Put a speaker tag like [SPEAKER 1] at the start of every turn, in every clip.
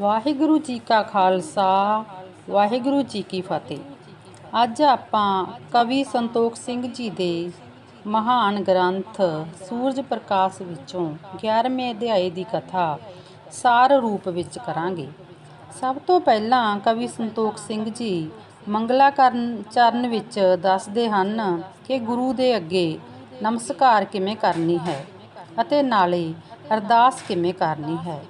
[SPEAKER 1] ਵਾਹਿਗੁਰੂ ਜੀ ਕਾ ਖਾਲਸਾ, ਵਾਹਿਗੁਰੂ ਜੀ ਕੀ ਫਤਿਹ। ਅੱਜ ਆਪਾਂ ਕਵੀ ਸੰਤੋਖ ਸਿੰਘ ਜੀ ਦੇ ਮਹਾਨ ਗ੍ਰੰਥ ਸੂਰਜ ਪ੍ਰਕਾਸ਼ ਵਿੱਚੋਂ 11ਵੇਂ ਅਧਿਆਏ ਦੀ ਕਥਾ ਸਾਰ ਰੂਪ ਵਿੱਚ ਕਰਾਂਗੇ। ਸਭ ਤੋਂ ਪਹਿਲਾਂ ਕਵੀ ਸੰਤੋਖ ਸਿੰਘ ਜੀ ਮੰਗਲਾ ਕਰਨ ਚਰਨ ਵਿੱਚ ਦੱਸਦੇ ਹਨ ਕਿ ਗੁਰੂ ਦੇ ਅੱਗੇ ਨਮਸਕਾਰ ਕਿਵੇਂ ਕਰਨੀ ਹੈ ਅਤੇ ਨਾਲੇ ਅਰਦਾਸ ਕਿਵੇਂ ਕਰਨੀ ਹੈ।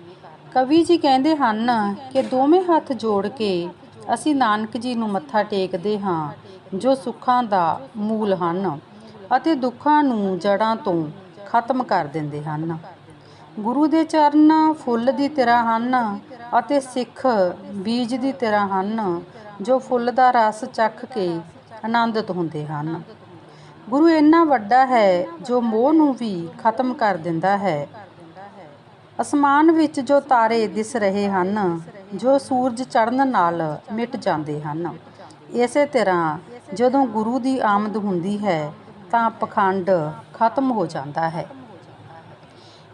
[SPEAKER 1] ਕਵੀ ਜੀ ਕਹਿੰਦੇ ਹਨ ਕਿ ਦੋਵੇਂ ਹੱਥ ਜੋੜ ਕੇ ਅਸੀਂ ਨਾਨਕ ਜੀ ਨੂੰ ਮੱਥਾ ਟੇਕਦੇ ਹਾਂ, ਜੋ ਸੁੱਖਾਂ ਦਾ ਮੂਲ ਹਨ ਅਤੇ ਦੁੱਖਾਂ ਨੂੰ ਜੜਾਂ ਤੋਂ ਖਤਮ ਕਰ ਦਿੰਦੇ ਹਨ। ਗੁਰੂ ਦੇ ਚਰਨ ਫੁੱਲ ਦੀ ਤਰ੍ਹਾਂ ਹਨ ਅਤੇ ਸਿੱਖ ਬੀਜ ਦੀ ਤਰ੍ਹਾਂ ਹਨ, ਜੋ ਫੁੱਲ ਦਾ ਰਸ ਚੱਖ ਕੇ ਆਨੰਦਿਤ ਹੁੰਦੇ ਹਨ। ਗੁਰੂ ਇੰਨਾ ਵੱਡਾ ਹੈ, ਜੋ ਮੋਹ ਨੂੰ ਵੀ ਖਤਮ ਕਰ ਦਿੰਦਾ ਹੈ ਅਸਮਾਨ ਵਿੱਚ ਜੋ ਤਾਰੇ ਦਿਸ ਰਹੇ ਹਨ, ਜੋ ਸੂਰਜ ਚੜ੍ਹਨ ਨਾਲ ਮਿਟ ਜਾਂਦੇ ਹਨ। ਇਸੇ ਤਰ੍ਹਾਂ ਜਦੋਂ ਗੁਰੂ ਦੀ ਆਮਦ ਹੁੰਦੀ ਹੈ, ਤਾਂ ਪਖੰਡ ਖਤਮ ਹੋ ਜਾਂਦਾ ਹੈ।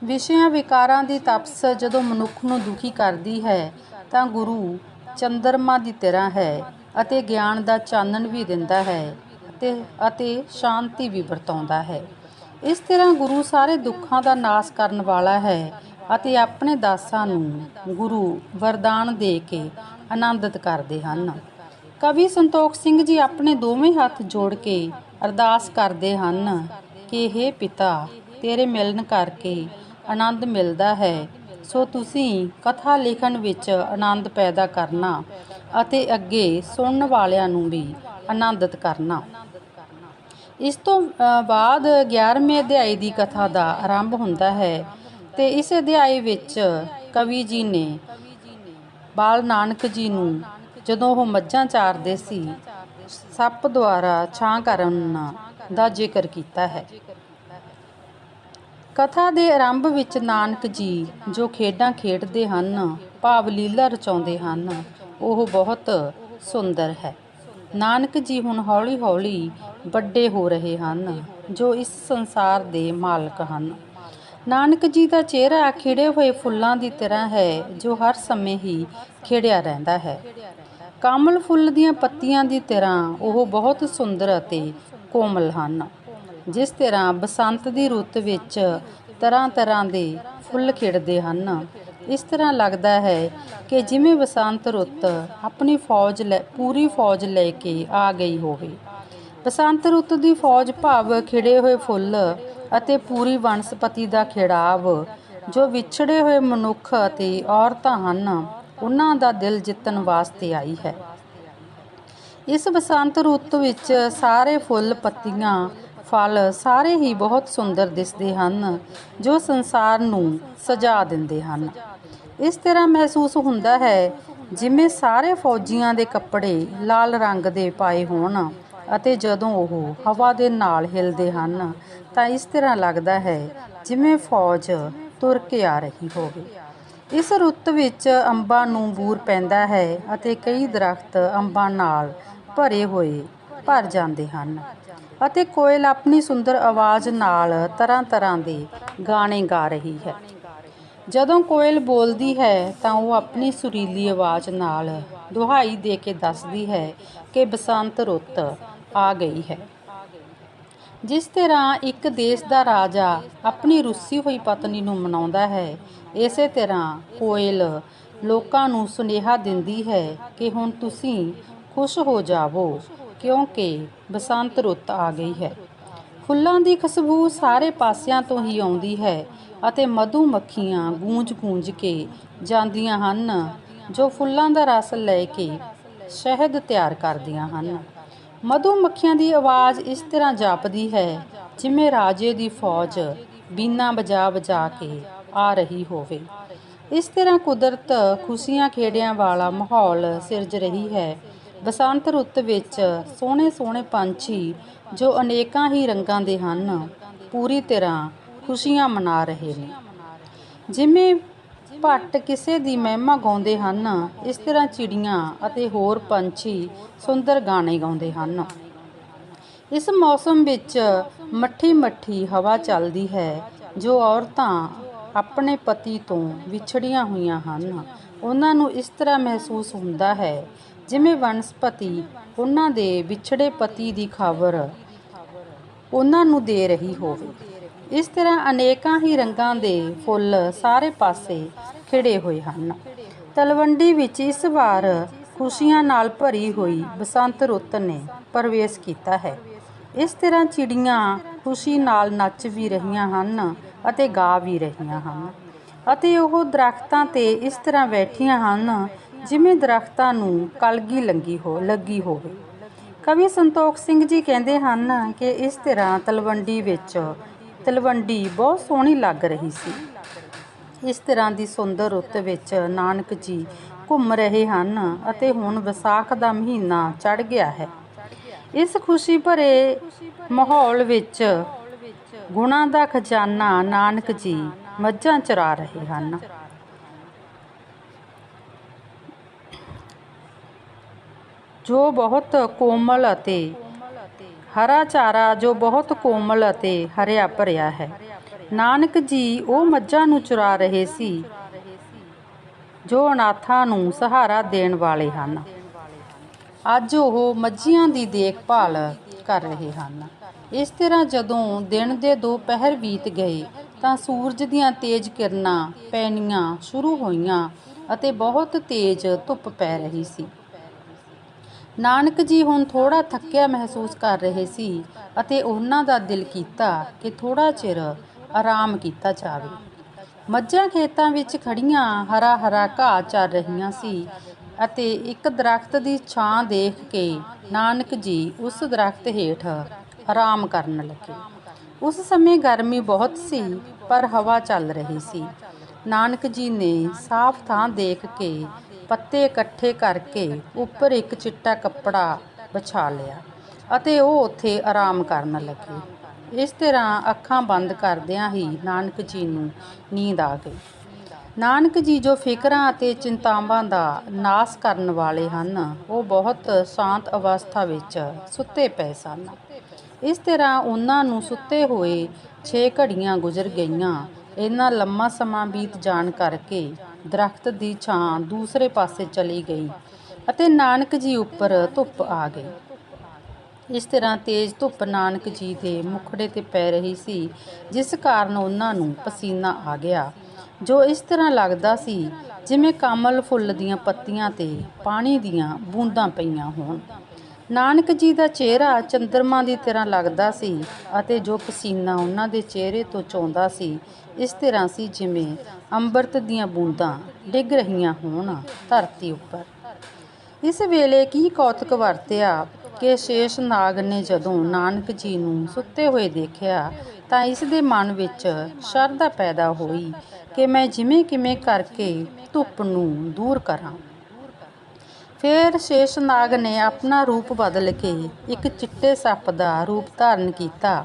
[SPEAKER 1] ਵਿਸ਼ਿਆਂ ਵਿਕਾਰਾਂ ਦੀ ਤਪਸ ਜਦੋਂ ਮਨੁੱਖ ਨੂੰ ਦੁਖੀ ਕਰਦੀ ਹੈ, ਤਾਂ ਗੁਰੂ ਚੰਦਰਮਾ ਦੀ ਤਰ੍ਹਾਂ ਹੈ ਅਤੇ ਗਿਆਨ ਦਾ ਚਾਨਣ ਵੀ ਦਿੰਦਾ ਹੈ ਅਤੇ ਅਤੇ ਸ਼ਾਂਤੀ ਵੀ ਵਰਤਾਉਂਦਾ ਹੈ। ਇਸ ਤਰ੍ਹਾਂ ਗੁਰੂ ਸਾਰੇ ਦੁੱਖਾਂ ਦਾ ਨਾਸ਼ ਕਰਨ ਵਾਲਾ ਹੈ ਅਤੇ ਆਪਣੇ ਦਾਸਾਂ ਨੂੰ ਗੁਰੂ ਵਰਦਾਨ ਦੇ ਕੇ ਆਨੰਦਿਤ ਕਰਦੇ ਹਨ। ਕਵੀ ਸੰਤੋਖ ਸਿੰਘ ਜੀ ਆਪਣੇ ਦੋਵੇਂ ਹੱਥ ਜੋੜ ਕੇ ਅਰਦਾਸ ਕਰਦੇ ਹਨ ਕਿ हे ਪਿਤਾ, ਤੇਰੇ ਮਿਲਣ ਕਰਕੇ ਆਨੰਦ ਮਿਲਦਾ ਹੈ। ਸੋ ਤੁਸੀਂ ਕਥਾ ਲਿਖਣ ਵਿੱਚ ਆਨੰਦ ਪੈਦਾ ਕਰਨਾ ਅਤੇ ਅੱਗੇ ਸੁਣਨ ਵਾਲਿਆਂ ਨੂੰ ਵੀ ਆਨੰਦਿਤ ਕਰਨਾ। ਇਸ ਤੋਂ ਬਾਅਦ 11ਵੇਂ ਅਧਿਆਏ ਦੀ ਕਥਾ ਦਾ ਆਰੰਭ ਹੁੰਦਾ ਹੈ। ਤੇ ਇਸ ਅਧਿਆਏ ਵਿੱਚ ਕਵੀ ਜੀ ਨੇ ਬਾਲ ਨਾਨਕ ਜੀ ਨੂੰ ਜਦੋਂ ਉਹ ਮੱਝਾਂ ਚਾਰਦੇ ਸੀ, ਸੱਪ ਦੁਆਰਾ ਛਾਂ ਕਰਨ ਦਾ ਜ਼ਿਕਰ ਕੀਤਾ ਹੈ। ਕਥਾ ਦੇ ਆਰੰਭ ਵਿੱਚ ਨਾਨਕ ਜੀ ਜੋ ਖੇਡਾਂ ਖੇਡਦੇ ਹਨ, ਭਾਵ ਲੀਲਾ ਰਚਾਉਂਦੇ ਹਨ, ਉਹ ਬਹੁਤ ਸੁੰਦਰ ਹੈ। ਨਾਨਕ ਜੀ ਹੁਣ ਹੌਲੀ-ਹੌਲੀ ਵੱਡੇ ਹੋ ਰਹੇ ਹਨ, ਜੋ ਇਸ ਸੰਸਾਰ ਦੇ ਮਾਲਕ ਹਨ। ਨਾਨਕ ਜੀ ਦਾ ਚਿਹਰਾ ਖਿੜੇ ਹੋਏ ਫੁੱਲਾਂ ਦੀ ਤਰ੍ਹਾਂ ਹੈ, ਜੋ ਹਰ ਸਮੇਂ ਹੀ ਖਿੜਿਆ ਰਹਿੰਦਾ ਹੈ। ਕਮਲ ਫੁੱਲ ਦੀਆਂ ਪੱਤੀਆਂ ਦੀ ਤਰ੍ਹਾਂ ਉਹ ਬਹੁਤ ਸੁੰਦਰ ਅਤੇ ਕੋਮਲ ਹਨ। ਜਿਸ ਤਰ੍ਹਾਂ ਬਸੰਤ ਦੀ ਰੁੱਤ ਵਿੱਚ ਤਰ੍ਹਾਂ ਤਰ੍ਹਾਂ ਦੇ ਫੁੱਲ ਖਿੜਦੇ ਹਨ, ਇਸ ਤਰ੍ਹਾਂ ਲੱਗਦਾ ਹੈ ਕਿ ਜਿਵੇਂ ਬਸੰਤ ਰੁੱਤ ਆਪਣੀ ਫੌਜ ਲੈ, ਪੂਰੀ ਫੌਜ ਲੈ ਕੇ ਆ ਗਈ ਹੋਵੇ। ਬਸੰਤ ਰੁੱਤ ਦੀ ਫੌਜ ਭਾਵ ਖਿੜੇ ਹੋਏ ਫੁੱਲ ਅਤੇ ਪੂਰੀ ਵਨਸਪਤੀ ਦਾ ਖਿੜਾਵ, ਜੋ ਵਿਛੜੇ ਹੋਏ ਮਨੁੱਖ ਅਤੇ ਔਰਤਾਂ ਹਨ, ਉਹਨਾਂ ਦਾ ਦਿਲ ਜਿੱਤਣ ਵਾਸਤੇ ਆਈ ਹੈ। ਇਸ ਬਸੰਤ ਰੁੱਤ ਵਿੱਚ ਸਾਰੇ ਫੁੱਲ, ਪੱਤੀਆਂ, ਫਲ ਸਾਰੇ ਹੀ ਬਹੁਤ ਸੁੰਦਰ ਦਿਸਦੇ ਹਨ, ਜੋ ਸੰਸਾਰ ਨੂੰ ਸਜਾ ਦਿੰਦੇ ਹਨ। ਇਸ ਤਰ੍ਹਾਂ ਮਹਿਸੂਸ ਹੁੰਦਾ ਹੈ, ਜਿਵੇਂ ਸਾਰੇ ਫੌਜੀਆਂ ਦੇ ਕੱਪੜੇ ਲਾਲ ਰੰਗ ਦੇ ਪਾਏ ਹੋਣ। ਅਤੇ ਜਦੋਂ ਉਹ ਹਵਾ ਦੇ ਨਾਲ ਹਿਲਦੇ ਹਨ, ਤਾਂ ਇਸ ਤਰ੍ਹਾਂ ਲੱਗਦਾ ਹੈ ਜਿਵੇਂ ਫੌਜ ਤੁਰ ਕੇ ਆ ਰਹੀ ਹੋਵੇ। ਇਸ ਰੁੱਤ ਵਿੱਚ ਅੰਬਾਂ ਨੂੰ ਬੂਰ ਪੈਂਦਾ ਹੈ ਅਤੇ ਕਈ ਦਰਖਤ ਅੰਬਾਂ ਨਾਲ ਭਰੇ ਹੋਏ ਭਰ ਜਾਂਦੇ ਹਨ ਅਤੇ ਕੋਇਲ ਆਪਣੀ ਸੁੰਦਰ ਆਵਾਜ਼ ਨਾਲ ਤਰ੍ਹਾਂ ਤਰ੍ਹਾਂ ਦੇ ਗਾਣੇ ਗਾ ਰਹੀ ਹੈ। ਜਦੋਂ ਕੋਇਲ ਬੋਲਦੀ ਹੈ, ਤਾਂ ਉਹ ਆਪਣੀ ਸੁਰੀਲੀ ਆਵਾਜ਼ ਨਾਲ ਦੁਹਾਈ ਦੇ ਕੇ ਦੱਸਦੀ ਹੈ ਕਿ ਬਸੰਤ ਰੁੱਤ ਆ ਗਈ ਹੈ। ਜਿਸ ਤਰ੍ਹਾਂ ਇੱਕ ਦੇਸ਼ ਦਾ ਰਾਜਾ ਆਪਣੀ ਰੁੱਸੀ ਹੋਈ ਪਤਨੀ ਨੂੰ ਮਨਾਉਂਦਾ ਹੈ, ਇਸੇ ਤਰ੍ਹਾਂ ਕੋਇਲ ਲੋਕਾਂ ਨੂੰ ਸੁਨੇਹਾ ਦਿੰਦੀ ਹੈ ਕਿ ਹੁਣ ਤੁਸੀਂ ਖੁਸ਼ ਹੋ ਜਾਵੋ, ਕਿਉਂਕਿ ਬਸੰਤ ਰੁੱਤ ਆ ਗਈ ਹੈ। ਫੁੱਲਾਂ ਦੀ ਖੁਸ਼ਬੂ ਸਾਰੇ ਪਾਸਿਆਂ ਤੋਂ ਹੀ ਆਉਂਦੀ ਹੈ ਅਤੇ ਮਧੂ ਮੱਖੀਆਂ ਗੂੰਜ-ਗੂੰਜ ਕੇ ਜਾਂਦੀਆਂ ਹਨ, ਜੋ ਫੁੱਲਾਂ ਦਾ ਰਸ ਲੈ ਕੇ ਸ਼ਹਿਦ ਤਿਆਰ ਕਰਦੀਆਂ ਹਨ। ਮਧੂ ਮੱਖੀਆਂ ਦੀ ਆਵਾਜ਼ ਇਸ ਤਰ੍ਹਾਂ ਜਾਪਦੀ ਹੈ, ਜਿਵੇਂ ਰਾਜੇ ਦੀ ਫੌਜ ਬੀਨਾ ਵਜਾ ਵਜਾ ਕੇ ਆ ਰਹੀ ਹੋਵੇ। ਇਸ ਤਰ੍ਹਾਂ ਕੁਦਰਤ ਖੁਸ਼ੀਆਂ ਖੇੜਿਆਂ ਵਾਲਾ ਮਾਹੌਲ ਸਿਰਜ ਰਹੀ ਹੈ। ਬਸੰਤ ਰੁੱਤ ਵਿੱਚ ਸੋਹਣੇ ਸੋਹਣੇ ਪੰਛੀ ਜੋ ਅਨੇਕਾਂ ਹੀ ਰੰਗਾਂ ਦੇ ਹਨ, ਪੂਰੀ ਤਰ੍ਹਾਂ ਖੁਸ਼ੀਆਂ ਮਨਾ ਰਹੇ ਨੇ। ਜਿਵੇਂ ਭੱਟ ਕਿਸੇ ਦੀ ਮਹਿਮਾ ਗਾਉਂਦੇ ਹਨ। ਇਸ ਤਰ੍ਹਾਂ ਚਿੜੀਆਂ ਅਤੇ ਹੋਰ ਪੰਛੀ ਸੁੰਦਰ ਗਾਣੇ ਗਾਉਂਦੇ ਹਨ। ਇਸ ਮੌਸਮ ਵਿੱਚ ਮੱਠੀ ਮੱਠੀ ਹਵਾ ਚੱਲਦੀ ਹੈ, ਜੋ ਔਰਤਾਂ ਆਪਣੇ ਪਤੀ ਤੋਂ ਵਿਛੜੀਆਂ ਹੋਈਆਂ ਹਨ। ਉਹਨਾਂ ਨੂੰ ਇਸ ਤਰ੍ਹਾਂ ਮਹਿਸੂਸ ਹੁੰਦਾ ਹੈ, ਜਿਵੇਂ ਵਨਸਪਤੀ ਉਹਨਾਂ ਦੇ ਵਿਛੜੇ ਪਤੀ ਦੀ ਖਬਰ ਉਹਨਾਂ ਨੂੰ ਦੇ ਰਹੀ ਹੋਵੇ। ਇਸ ਤਰ੍ਹਾਂ ਅਨੇਕਾਂ ਹੀ ਰੰਗਾਂ ਦੇ ਫੁੱਲ ਸਾਰੇ ਪਾਸੇ ਖਿੜੇ ਹੋਏ ਹਨ। ਤਲਵੰਡੀ ਵਿੱਚ ਇਸ ਵਾਰ ਖੁਸ਼ੀਆਂ ਨਾਲ ਭਰੀ ਹੋਈ ਬਸੰਤ ਰੁੱਤ ਨੇ ਪ੍ਰਵੇਸ਼ ਕੀਤਾ ਹੈ। ਇਸ ਤਰ੍ਹਾਂ ਚਿੜੀਆਂ ਖੁਸ਼ੀ ਨਾਲ ਨੱਚ ਵੀ ਰਹੀਆਂ ਹਨ ਅਤੇ ਗਾ ਵੀ ਰਹੀਆਂ ਹਨ। ਅਤੇ ਉਹ ਦਰਖਤਾਂ ਤੇ ਇਸ ਤਰ੍ਹਾਂ ਬੈਠੀਆਂ ਹਨ ਜਿਵੇਂ ਦਰਖਤਾਂ ਨੂੰ ਕਲਗੀ ਲੰਗੀ ਹੋ, ਲੱਗੀ ਹੋਵੇ। ਕਵੀ ਸੰਤੋਖ ਸਿੰਘ ਜੀ ਕਹਿੰਦੇ ਹਨ ਕਿ ਇਸ ਤਰ੍ਹਾਂ ਤਲਵੰਡੀ ਵਿੱਚ ਤਲਵੰਡੀ ਬਹੁਤ ਸੋਹਣੀ ਲੱਗ ਰਹੀ ਸੀ। ਇਸ ਤਰ੍ਹਾਂ ਦੀ ਸੁੰਦਰ ਰੁੱਤ ਵਿੱਚ ਨਾਨਕ ਜੀ ਘੁੰਮ ਰਹੇ ਹਨ ਅਤੇ ਹੁਣ ਵਿਸਾਖ ਦਾ ਮਹੀਨਾ ਚੜ ਗਿਆ ਹੈ। ਇਸ ਖੁਸ਼ੀ ਭਰੇ ਮਾਹੌਲ ਵਿੱਚ ਗੁਣਾਂ ਦਾ ਖਜ਼ਾਨਾ ਨਾਨਕ ਜੀ ਮੱਝਾਂ ਚਰਾ ਰਹੇ ਹਨ। ਜੋ ਬਹੁਤ ਕੋਮਲ ਅਤੇ ਹਰਾ ਚਾਰਾ, ਜੋ ਬਹੁਤ ਕੋਮਲ ਅਤੇ ਹਰਿਆ ਭਰਿਆ ਹੈ। ਨਾਨਕ ਜੀ ਉਹ ਮੱਝਾਂ ਨੂੰ ਚੁਰਾ ਰਹੇ ਸੀ, ਜੋ ਅਨਾਥਾਂ ਨੂੰ ਸਹਾਰਾ ਦੇਣ ਵਾਲੇ ਹਨ। ਅੱਜ ਉਹ ਮੱਝੀਆਂ ਦੀ ਦੇਖਭਾਲ ਕਰ ਰਹੇ ਹਨ। ਇਸ ਤਰ੍ਹਾਂ ਜਦੋਂ ਦਿਨ ਦੇ ਦੋ ਪਹਿਰ ਬੀਤ ਗਏ, ਤਾਂ ਸੂਰਜ ਦੀਆਂ ਤੇਜ਼ ਕਿਰਨਾਂ ਪੈਣੀਆਂ ਸ਼ੁਰੂ ਹੋਈਆਂ ਅਤੇ ਬਹੁਤ ਤੇਜ਼ ਧੁੱਪ ਪੈ ਰਹੀ ਸੀ। ਨਾਨਕ ਜੀ ਹੁਣ ਥੋੜਾ ਥੱਕਿਆ ਮਹਿਸੂਸ ਕਰ ਰਹੇ ਸੀ ਅਤੇ ਉਹਨਾਂ ਦਾ ਦਿਲ ਕੀਤਾ ਕਿ ਥੋੜਾ ਚਿਰ ਆਰਾਮ ਕੀਤਾ ਜਾਵੇ। ਮੱਝਾਂ ਖੇਤਾਂ ਵਿੱਚ ਖੜੀਆਂ ਹਰਾ ਹਰਾ ਘਾਹ ਚਰ ਰਹੀਆਂ ਸੀ ਅਤੇ ਇੱਕ ਦਰਖਤ ਦੀ ਛਾਂ ਦੇਖ ਕੇ ਨਾਨਕ ਜੀ ਉਸ ਦਰਖਤ ਹੇਠ ਆਰਾਮ ਕਰਨ ਲੱਗੇ। ਉਸ ਸਮੇਂ ਗਰਮੀ ਬਹੁਤ ਸੀ, ਪਰ ਹਵਾ ਚੱਲ ਰਹੀ ਸੀ। ਨਾਨਕ ਜੀ ਨੇ ਸਾਫ਼ ਥਾਂ ਦੇਖ ਕੇ ਪੱਤੇ ਇਕੱਠੇ ਕਰਕੇ ਉੱਪਰ ਇੱਕ ਚਿੱਟਾ ਕੱਪੜਾ ਵਿਛਾ ਲਿਆ ਅਤੇ ਉਹ ਉੱਥੇ ਆਰਾਮ ਕਰਨ ਲੱਗੇ। ਇਸ ਤਰ੍ਹਾਂ ਅੱਖਾਂ ਬੰਦ ਕਰਦਿਆਂ ਹੀ ਨਾਨਕ ਜੀ ਨੂੰ ਨੀਂਦ ਆ ਗਈ। ਨਾਨਕ ਜੀ ਜੋ ਫਿਕਰਾਂ ਅਤੇ ਚਿੰਤਾਵਾਂ ਦਾ ਨਾਸ ਕਰਨ ਵਾਲੇ ਹਨ, ਉਹ ਬਹੁਤ ਸ਼ਾਂਤ ਅਵਸਥਾ ਵਿੱਚ ਸੁੱਤੇ ਪਏ ਸਨ। ਇਸ ਤਰ੍ਹਾਂ ਉਹਨਾਂ ਨੂੰ ਸੁੱਤੇ ਹੋਏ 6 ਘੜੀਆਂ ਗੁਜ਼ਰ ਗਈਆਂ। ਇੰਨਾ ਲੰਮਾ ਸਮਾਂ ਬੀਤ ਜਾਣ ਕਰਕੇ ਦਰਖਤ ਦੀ ਛਾਂ ਦੂਸਰੇ ਪਾਸੇ ਚਲੀ ਗਈ ਅਤੇ ਨਾਨਕ ਜੀ ਉੱਪਰ ਧੁੱਪ ਆ ਗਈ। ਇਸ ਤਰ੍ਹਾਂ ਤੇਜ਼ ਧੁੱਪ ਨਾਨਕ ਜੀ ਦੇ ਮੁਖੜੇ ਤੇ ਪੈ ਰਹੀ ਸੀ, ਜਿਸ ਕਾਰਨ ਉਹਨਾਂ ਨੂੰ ਪਸੀਨਾ ਆ ਗਿਆ। ਜੋ ਇਸ ਤਰ੍ਹਾਂ ਲੱਗਦਾ ਸੀ, ਜਿਵੇਂ ਕਮਲ ਫੁੱਲ ਦੀਆਂ ਪੱਤੀਆਂ ਤੇ ਪਾਣੀ ਦੀਆਂ ਬੂੰਦਾਂ ਪਈਆਂ ਹੋਣ। ਨਾਨਕ ਜੀ ਦਾ ਚਿਹਰਾ ਚੰਦਰਮਾ ਦੀ ਤਰ੍ਹਾਂ ਲੱਗਦਾ ਸੀ ਅਤੇ ਜੋ ਪਸੀਨਾ ਉਹਨਾਂ ਦੇ ਚਿਹਰੇ ਤੋਂ ਚੋਂਦਾ ਸੀ, ਇਸ ਤਰ੍ਹਾਂ ਸੀ ਜਿਵੇਂ ਅੰਮ੍ਰਿਤ ਦੀਆਂ ਬੂੰਦਾਂ ਡਿੱਗ ਰਹੀਆਂ ਹੋਣ ਧਰਤੀ ਉੱਪਰ। ਇਸ ਵੇਲੇ ਕੀ ਕੌਤਕ ਵਰਤਿਆ ਕਿ ਸ਼ੇਸ਼ਨਾਗ ਨੇ ਜਦੋਂ ਨਾਨਕ ਜੀ ਨੂੰ ਸੁੱਤੇ ਹੋਏ ਦੇਖਿਆ ਤਾਂ ਇਸ ਦੇ ਮਨ ਵਿੱਚ ਸ਼ਰਧਾ ਪੈਦਾ ਹੋਈ ਕਿ ਮੈਂ ਜਿਵੇਂ ਕਿਵੇਂ ਕਰਕੇ ਧੁੱਪ ਨੂੰ ਦੂਰ ਕਰਾਂ। ਫਿਰ ਸ਼ੇਸ਼ਨਾਗ ਨੇ ਆਪਣਾ ਰੂਪ ਬਦਲ ਕੇ ਇੱਕ ਚਿੱਟੇ ਸੱਪ ਦਾ ਰੂਪ ਧਾਰਨ ਕੀਤਾ।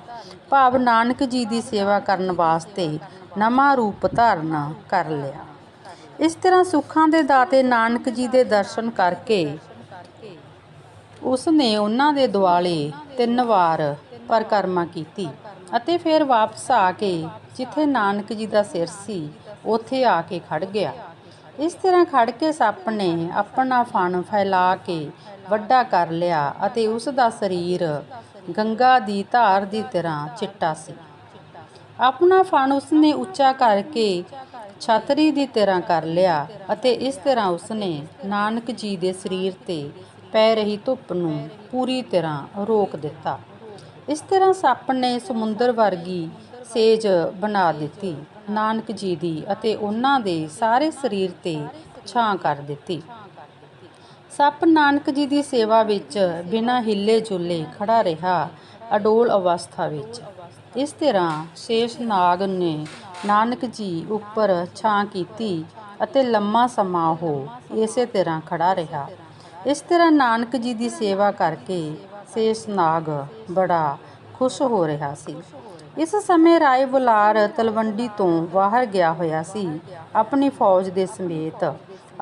[SPEAKER 1] ਭਾਵ ਨਾਨਕ ਜੀ ਦੀ ਸੇਵਾ ਕਰਨ ਵਾਸਤੇ ਨਵਾਂ ਰੂਪ ਧਾਰਨ ਕਰ ਲਿਆ। ਇਸ ਤਰ੍ਹਾਂ ਸੁੱਖਾਂ ਦੇ ਦਾਤੇ ਨਾਨਕ ਜੀ ਦੇ ਦਰਸ਼ਨ ਕਰਕੇ ਉਸ ਨੇ ਉਹਨਾਂ ਦੇ ਦੁਆਲੇ ਤਿੰਨ ਵਾਰ ਪਰਿਕਰਮਾ ਕੀਤੀ ਅਤੇ ਫਿਰ ਵਾਪਸ ਆ ਕੇ ਜਿੱਥੇ ਨਾਨਕ ਜੀ ਦਾ ਸਿਰ ਸੀ, ਉੱਥੇ ਆ ਕੇ ਖੜ ਗਿਆ। ਇਸ ਤਰ੍ਹਾਂ ਖੜ ਕੇ ਸੱਪ ਨੇ ਆਪਣਾ ਫਣ ਫੈਲਾ ਕੇ ਵੱਡਾ ਕਰ ਲਿਆ ਅਤੇ ਉਸ ਦਾ ਸਰੀਰ ਗੰਗਾ ਦੀ ਧਾਰ ਦੀ ਤਰ੍ਹਾਂ ਚਿੱਟਾ ਸੀ। ਆਪਣਾ ਫਣ ਉਸਨੇ ਉੱਚਾ ਕਰਕੇ ਛਤਰੀ ਦੀ ਤਰ੍ਹਾਂ ਕਰ ਲਿਆ ਅਤੇ ਇਸ ਤਰ੍ਹਾਂ ਉਸਨੇ ਨਾਨਕ ਜੀ ਦੇ ਸਰੀਰ ਤੇ ਪੈ ਰਹੀ ਧੁੱਪ ਨੂੰ ਪੂਰੀ ਤਰ੍ਹਾਂ ਰੋਕ ਦਿੱਤਾ। ਇਸ ਤਰ੍ਹਾਂ ਸੱਪ ਨੇ ਸਮੁੰਦਰ ਵਰਗੀ ਸੇਜ ਬਣਾ ਦਿੱਤੀ, ਨਾਨਕ ਜੀ ਦੀ ਅਤੇ ਉਹਨਾਂ ਦੇ ਸਾਰੇ ਸਰੀਰ ਤੇ ਛਾਂ ਕਰ ਦਿੱਤੀ। ਸੱਪ ਨਾਨਕ ਜੀ ਦੀ ਸੇਵਾ ਵਿੱਚ ਬਿਨਾਂ ਹਿੱਲੇ ਜੁਲੇ ਖੜਾ ਰਿਹਾ ਅਡੋਲ ਅਵਸਥਾ ਵਿੱਚ। ਇਸ ਤਰ੍ਹਾਂ ਸ਼ੇਸ਼ ਨਾਗ ਨੇ ਨਾਨਕ ਜੀ ਉੱਪਰ ਛਾਂ ਕੀਤੀ ਅਤੇ ਲੰਮਾ ਸਮਾਂ ਉਹ ਇਸੇ ਤਰ੍ਹਾਂ ਖੜਾ ਰਿਹਾ। ਇਸ ਤਰ੍ਹਾਂ ਨਾਨਕ ਜੀ ਦੀ ਸੇਵਾ ਕਰਕੇ ਸ਼ੇਸ਼ ਨਾਗ ਬੜਾ ਖੁਸ਼ ਹੋ ਰਿਹਾ ਸੀ। ਇਸ ਸਮੇਂ ਰਾਏ ਬੁਲਾਰ ਤਲਵੰਡੀ ਤੋਂ ਬਾਹਰ ਗਿਆ ਹੋਇਆ ਸੀ ਆਪਣੀ ਫੌਜ ਦੇ ਸਮੇਤ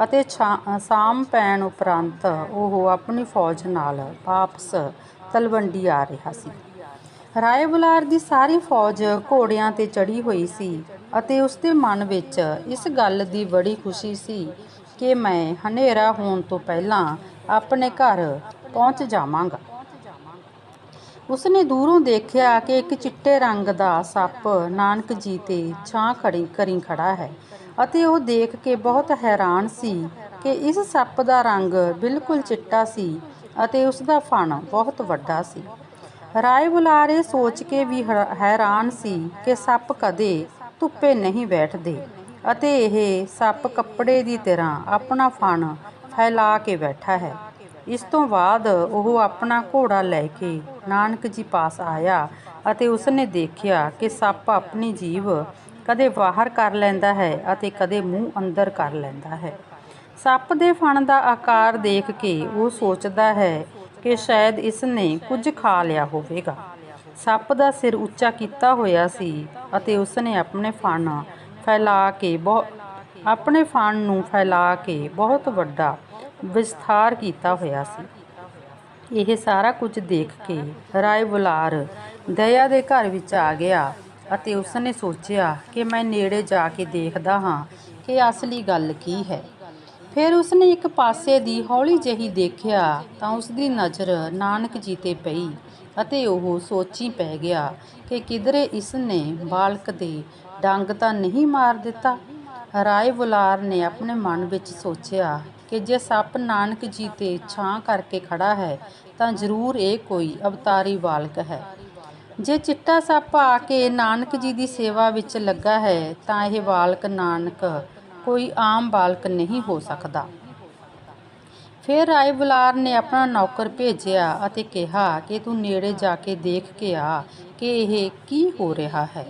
[SPEAKER 1] ਅਤੇ ਛਾ- ਸ਼ਾਮ ਪੈਣ ਉਪਰੰਤ ਉਹ ਆਪਣੀ ਫੌਜ ਨਾਲ ਵਾਪਸ ਤਲਵੰਡੀ ਆ ਰਿਹਾ ਸੀ। ਰਾਏ ਬੁਲਾਰ ਦੀ ਸਾਰੀ ਫੌਜ ਘੋੜਿਆਂ ਤੇ ਚੜੀ ਹੋਈ ਸੀ ਅਤੇ ਉਸ ਦੇ ਮਨ ਵਿੱਚ ਇਸ ਗੱਲ ਦੀ ਬੜੀ ਖੁਸ਼ੀ ਸੀ ਕਿ ਮੈਂ ਹਨੇਰਾ ਹੋਣ ਤੋਂ ਪਹਿਲਾਂ ਆਪਣੇ ਘਰ ਪਹੁੰਚ ਜਾਵਾਂਗਾ। ਉਸਨੇ ਦੂਰੋਂ ਦੇਖਿਆ ਕਿ ਇੱਕ ਚਿੱਟੇ ਰੰਗ ਦਾ ਸੱਪ ਨਾਨਕ ਜੀ ਤੇ ਛਾਂ ਖੜੀ ਕਰੀ ਖੜਾ ਹੈ ਅਤੇ ਉਹ ਦੇਖ ਕੇ ਬਹੁਤ ਹੈਰਾਨ ਸੀ ਕਿ ਇਸ ਸੱਪ ਦਾ ਰੰਗ ਬਿਲਕੁਲ ਚਿੱਟਾ ਸੀ ਅਤੇ ਉਸ ਦਾ ਫਣ ਬਹੁਤ ਵੱਡਾ ਸੀ। ਰਾਏ ਬੁਲਾਰ ਇਹ ਸੋਚ ਕੇ ਵੀ ਹੈਰਾਨ ਸੀ ਕਿ ਸੱਪ ਕਦੇ ਧੁੱਪੇ ਨਹੀਂ ਬੈਠਦੇ। ਅਤੇ ਇਹ ਸੱਪ ਕੱਪੜੇ ਦੀ ਤਰ੍ਹਾਂ ਆਪਣਾ ਫਣ ਫੈਲਾ ਕੇ ਬੈਠਾ ਹੈ। ਇਸ ਤੋਂ ਬਾਅਦ ਉਹ ਆਪਣਾ ਘੋੜਾ ਲੈ ਕੇ ਨਾਨਕ ਜੀ ਪਾਸ ਆਇਆ ਅਤੇ ਉਸਨੇ ਦੇਖਿਆ ਕਿ ਸੱਪ ਆਪਣੀ ਜੀਭ ਕਦੇ ਬਾਹਰ ਕਰ ਲੈਂਦਾ ਹੈ ਅਤੇ ਕਦੇ ਮੂੰਹ ਅੰਦਰ ਕਰ ਲੈਂਦਾ ਹੈ। ਸੱਪ ਦੇ ਫਣ ਦਾ ਆਕਾਰ ਦੇਖ ਕੇ ਉਹ ਸੋਚਦਾ ਹੈ ਕਿ ਸ਼ਾਇਦ ਇਸ ਨੇ ਕੁਝ ਖਾ ਲਿਆ ਹੋਵੇਗਾ। ਸੱਪ ਦਾ ਸਿਰ ਉੱਚਾ ਕੀਤਾ ਹੋਇਆ ਸੀ ਅਤੇ ਉਸਨੇ ਆਪਣੇ ਫਣ ਫੈਲਾ ਕੇ ਬਹੁਤ ਆਪਣੇ ਫਣ ਨੂੰ ਫੈਲਾ ਕੇ ਬਹੁਤ ਵੱਡਾ ਵਿਸਥਾਰ ਕੀਤਾ ਹੋਇਆ ਸੀ। ਇਹ ਸਾਰਾ ਕੁਝ ਦੇਖ ਕੇ ਰਾਏ ਬੁਲਾਰ ਦਇਆ ਦੇ ਘਰ ਵਿੱਚ ਆ ਗਿਆ ਅਤੇ ਉਸਨੇ ਸੋਚਿਆ ਕਿ ਮੈਂ ਨੇੜੇ ਜਾ ਕੇ ਦੇਖਦਾ ਹਾਂ ਕਿ ਅਸਲੀ ਗੱਲ ਕੀ ਹੈ। ਫਿਰ ਉਸਨੇ ਇੱਕ ਪਾਸੇ ਦੀ ਹੌਲੀ ਜਿਹੀ ਦੇਖਿਆ ਤਾਂ ਉਸਦੀ ਨਜ਼ਰ ਨਾਨਕ ਜੀ ਤੇ ਪਈ ਅਤੇ ਉਹ ਸੋਚੀ ਪੈ ਗਿਆ ਕਿ ਕਿਧਰੇ ਇਸ ਨੇ ਬਾਲਕ ਦੇ ਡੰਗ ਤਾਂ ਨਹੀਂ ਮਾਰ ਦਿੱਤਾ। ਰਾਏ ਬੁਲਾਰ ਨੇ ਆਪਣੇ ਮਨ ਵਿੱਚ ਸੋਚਿਆ ਕਿ ਜੇ ਸੱਪ ਨਾਨਕ ਜੀ ਤੇ ਛਾਂ ਕਰਕੇ ਖੜ੍ਹਾ ਹੈ, ਤਾਂ ਜ਼ਰੂਰ ਇਹ ਕੋਈ ਅਵਤਾਰੀ ਬਾਲਕ ਹੈ। ਜੇ ਚਿੱਟਾ ਸੱਪ ਆ ਕੇ ਨਾਨਕ ਜੀ ਦੀ ਸੇਵਾ ਵਿੱਚ ਲੱਗਾ ਹੈ, ਤਾਂ ਇਹ ਬਾਲਕ ਨਾਨਕ ਕੋਈ ਆਮ ਬਾਲਕ ਨਹੀਂ ਹੋ ਸਕਦਾ। ਫਿਰ ਰਾਏ ਬੁਲਾਰ ਨੇ ਆਪਣਾ ਨੌਕਰ ਭੇਜਿਆ ਅਤੇ ਕਿਹਾ ਕਿ ਤੂੰ ਨੇੜੇ ਜਾ ਕੇ ਦੇਖ ਕੇ ਆ ਕਿ ਇਹ ਕੀ ਹੋ ਰਿਹਾ ਹੈ।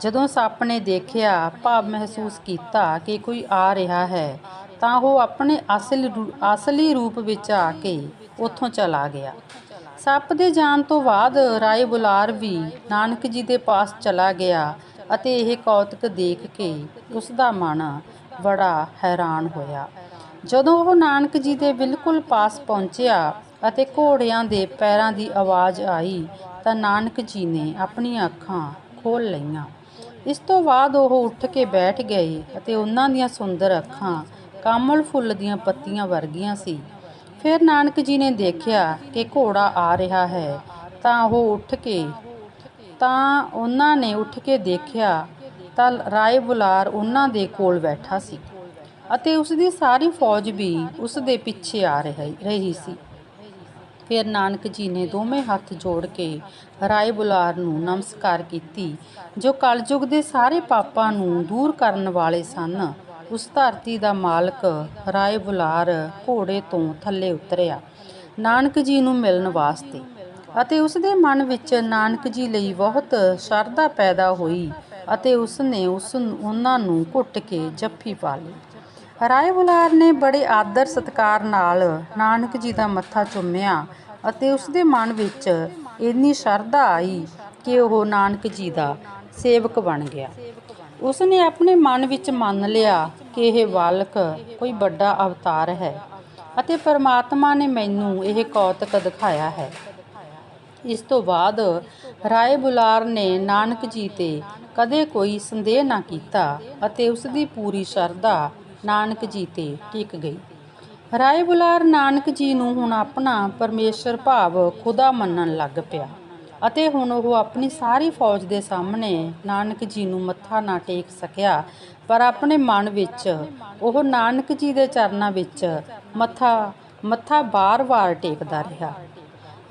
[SPEAKER 1] ਜਦੋਂ ਸੱਪ ਨੇ ਦੇਖਿਆ, ਭਾਵ ਮਹਿਸੂਸ ਕੀਤਾ ਕਿ ਕੋਈ ਆ ਰਿਹਾ ਹੈ, ਤਾਂ ਉਹ ਆਪਣੇ ਅਸਲ ਰੂ- ਅਸਲੀ ਰੂਪ ਵਿੱਚ ਆ ਕੇ ਉੱਥੋਂ ਚਲਾ ਗਿਆ। ਸੱਪ ਦੇ ਜਾਣ ਤੋਂ ਬਾਅਦ ਰਾਏ ਬੁਲਾਰ ਵੀ ਨਾਨਕ ਜੀ ਦੇ ਪਾਸ ਚਲਾ ਗਿਆ ਅਤੇ ਇਹ ਕੌਤਕ ਦੇਖ ਕੇ ਉਸ ਦਾ ਮਨ ਬੜਾ ਹੈਰਾਨ ਹੋਇਆ। ਜਦੋਂ ਉਹ ਨਾਨਕ ਜੀ ਦੇ ਬਿਲਕੁਲ ਪਾਸ ਪਹੁੰਚਿਆ ਅਤੇ ਘੋੜਿਆਂ ਦੇ ਪੈਰਾਂ ਦੀ ਆਵਾਜ਼ ਆਈ, ਤਾਂ ਨਾਨਕ ਜੀ ਨੇ ਆਪਣੀਆਂ ਅੱਖਾਂ ਖੋਲ੍ਹ ਲਈਆਂ। ਇਸ ਤੋਂ ਬਾਅਦ ਉਹ ਉੱਠ ਕੇ ਬੈਠ ਗਏ ਅਤੇ ਉਹਨਾਂ ਦੀਆਂ ਸੁੰਦਰ ਅੱਖਾਂ ਕਾਮਲ ਫੁੱਲ ਦੀਆਂ ਪੱਤੀਆਂ ਵਰਗੀਆਂ ਸੀ। ਫਿਰ ਨਾਨਕ ਜੀ ਨੇ ਦੇਖਿਆ ਕਿ ਘੋੜਾ ਆ ਰਿਹਾ ਹੈ, ਤਾਂ ਉਹ ਉੱਠ ਕੇ, ਤਾਂ ਉਹਨਾਂ ਨੇ ਉੱਠ ਕੇ ਦੇਖਿਆ ਤਾਂ ਰਾਏ ਬੁਲਾਰ ਉਹਨਾਂ ਦੇ ਕੋਲ ਬੈਠਾ ਸੀ ਅਤੇ ਉਸ ਦੀ ਸਾਰੀ ਫੌਜ ਵੀ ਉਸ ਦੇ ਪਿੱਛੇ ਆ ਰਹੀ ਰਹੀ ਸੀ। ਫਿਰ ਨਾਨਕ ਜੀ ਨੇ ਦੋਵੇਂ ਹੱਥ ਜੋੜ ਕੇ ਰਾਏ ਬੁਲਾਰ ਨੂੰ ਨਮਸਕਾਰ ਕੀਤੀ, ਜੋ ਕਲਯੁਗ ਦੇ ਸਾਰੇ ਪਾਪਾਂ ਨੂੰ ਦੂਰ ਕਰਨ ਵਾਲੇ ਸਨ। ਉਸ ਧਰਤੀ ਦਾ ਮਾਲਕ ਰਾਏ ਬੁਲਾਰ ਘੋੜੇ ਤੋਂ ਥੱਲੇ ਉਤਰਿਆ, ਨਾਨਕ ਜੀ ਨੂੰ ਮਿਲਣ ਵਾਸਤੇ ਅਤੇ ਉਸ ਦੇ ਮਨ ਵਿੱਚ ਨਾਨਕ ਜੀ ਲਈ ਬਹੁਤ ਸ਼ਰਧਾ ਪੈਦਾ ਹੋਈ ਅਤੇ ਉਸ ਨੇ ਉਸ ਉਹਨਾਂ ਨੂੰ ਘੁੱਟ ਕੇ ਜੱਫੀ ਪਾ ਲਈ। ਰਾਏ ਬੁਲਾਰ ਨੇ ਬੜੇ ਆਦਰ ਸਤਿਕਾਰ ਨਾਲ ਨਾਨਕ ਜੀ ਦਾ ਮੱਥਾ ਚੁੰਮਿਆ ਅਤੇ ਉਸ ਦੇ ਮਨ ਵਿੱਚ ਇੰਨੀ ਸ਼ਰਧਾ ਆਈ ਕਿ ਉਹ ਨਾਨਕ ਜੀ ਦਾ ਸੇਵਕ ਬਣ ਗਿਆ। ਉਸ ਨੇ ਆਪਣੇ ਮਨ ਵਿੱਚ ਮੰਨ ਲਿਆ ਕਿ ਇਹ ਬਾਲਕ ਕੋਈ ਵੱਡਾ ਅਵਤਾਰ ਹੈ ਅਤੇ ਪਰਮਾਤਮਾ ਨੇ ਮੈਨੂੰ ਇਹ ਕੌਤਕ ਦਿਖਾਇਆ ਹੈ। ਇਸ ਤੋਂ ਬਾਅਦ ਰਾਏ ਬੁਲਾਰ ਨੇ ਨਾਨਕ ਜੀ ਤੇ ਕਦੇ ਕੋਈ ਸੰਦੇਹ ਨਾ ਕੀਤਾ ਅਤੇ ਉਸ ਦੀ ਪੂਰੀ ਸ਼ਰਧਾ ਨਾਨਕ ਜੀ ਤੇ ਟਿਕ ਗਈ। ਰਾਏ ਬੁਲਾਰ ਨਾਨਕ ਜੀ ਨੂੰ ਹੁਣ ਆਪਣਾ ਪਰਮੇਸ਼ਰ ਭਾਵ ਖੁਦਾ ਮੰਨਣ ਲੱਗ ਪਿਆ ਅਤੇ ਹੁਣ ਉਹ ਆਪਣੀ ਸਾਰੀ ਫੌਜ ਦੇ ਸਾਹਮਣੇ ਨਾਨਕ ਜੀ ਨੂੰ ਮੱਥਾ ਨਾ ਟੇਕ ਸਕਿਆ, ਪਰ ਆਪਣੇ ਮਨ ਵਿੱਚ ਉਹ ਨਾਨਕ ਜੀ ਦੇ ਚਰਨਾਂ ਵਿੱਚ ਮੱਥਾ ਮੱਥਾ ਬਾਰ-ਬਾਰ ਟੇਕਦਾ ਰਿਹਾ।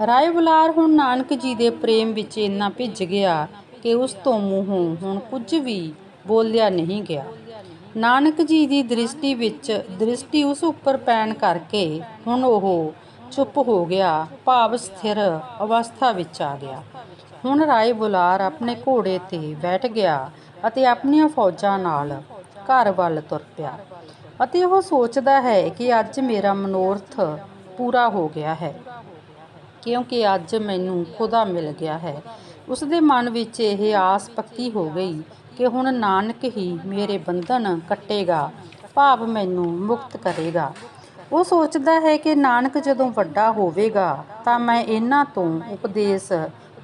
[SPEAKER 1] ਰਾਏ ਬੁਲਾਰ ਹੁਣ ਨਾਨਕ ਜੀ ਦੇ ਪ੍ਰੇਮ ਵਿੱਚ ਇੰਨਾ ਭਿੱਜ ਗਿਆ ਕਿ ਉਸ ਤੋਂ ਮੂੰਹੋਂ ਹੁਣ ਕੁਝ ਵੀ ਬੋਲਿਆ ਨਹੀਂ ਗਿਆ। ਨਾਨਕ ਜੀ ਦੀ ਦ੍ਰਿਸ਼ਟੀ ਵਿੱਚ ਦ੍ਰਿਸ਼ਟੀ ਉਸ ਉੱਪਰ ਪੈਣ ਕਰਕੇ ਹੁਣ ਉਹ ਚੁੱਪ ਹੋ ਗਿਆ, ਭਾਵ ਸਥਿਰ ਅਵਸਥਾ ਵਿੱਚ ਆ ਗਿਆ। ਹੁਣ ਰਾਏ ਬੁਲਾਰ ਆਪਣੇ ਘੋੜੇ ਤੇ ਬੈਠ ਗਿਆ ਅਤੇ ਆਪਣੀਆਂ ਫੌਜਾਂ ਨਾਲ ਘਰ ਵੱਲ ਤੁਰ ਪਿਆ ਅਤੇ ਉਹ ਸੋਚਦਾ ਹੈ ਕਿ ਅੱਜ ਮੇਰਾ ਮਨੋਰਥ ਪੂਰਾ ਹੋ ਗਿਆ ਹੈ, ਕਿਉਂਕਿ ਅੱਜ ਮੈਨੂੰ ਖੁਦਾ ਮਿਲ ਗਿਆ ਹੈ। ਉਸ ਦੇ ਮਨ ਵਿੱਚ ਇਹ ਆਸ ਪੱਕੀ ਹੋ ਗਈ ਕਿ ਹੁਣ ਨਾਨਕ ਹੀ ਮੇਰੇ ਬੰਧਨ ਕੱਟੇਗਾ, ਭਾਵ ਮੈਨੂੰ ਮੁਕਤ ਕਰੇਗਾ। ਉਹ ਸੋਚਦਾ ਹੈ ਕਿ ਨਾਨਕ ਜਦੋਂ ਵੱਡਾ ਹੋਵੇਗਾ, ਤਾਂ ਮੈਂ ਇਹਨਾਂ ਤੋਂ ਉਪਦੇਸ਼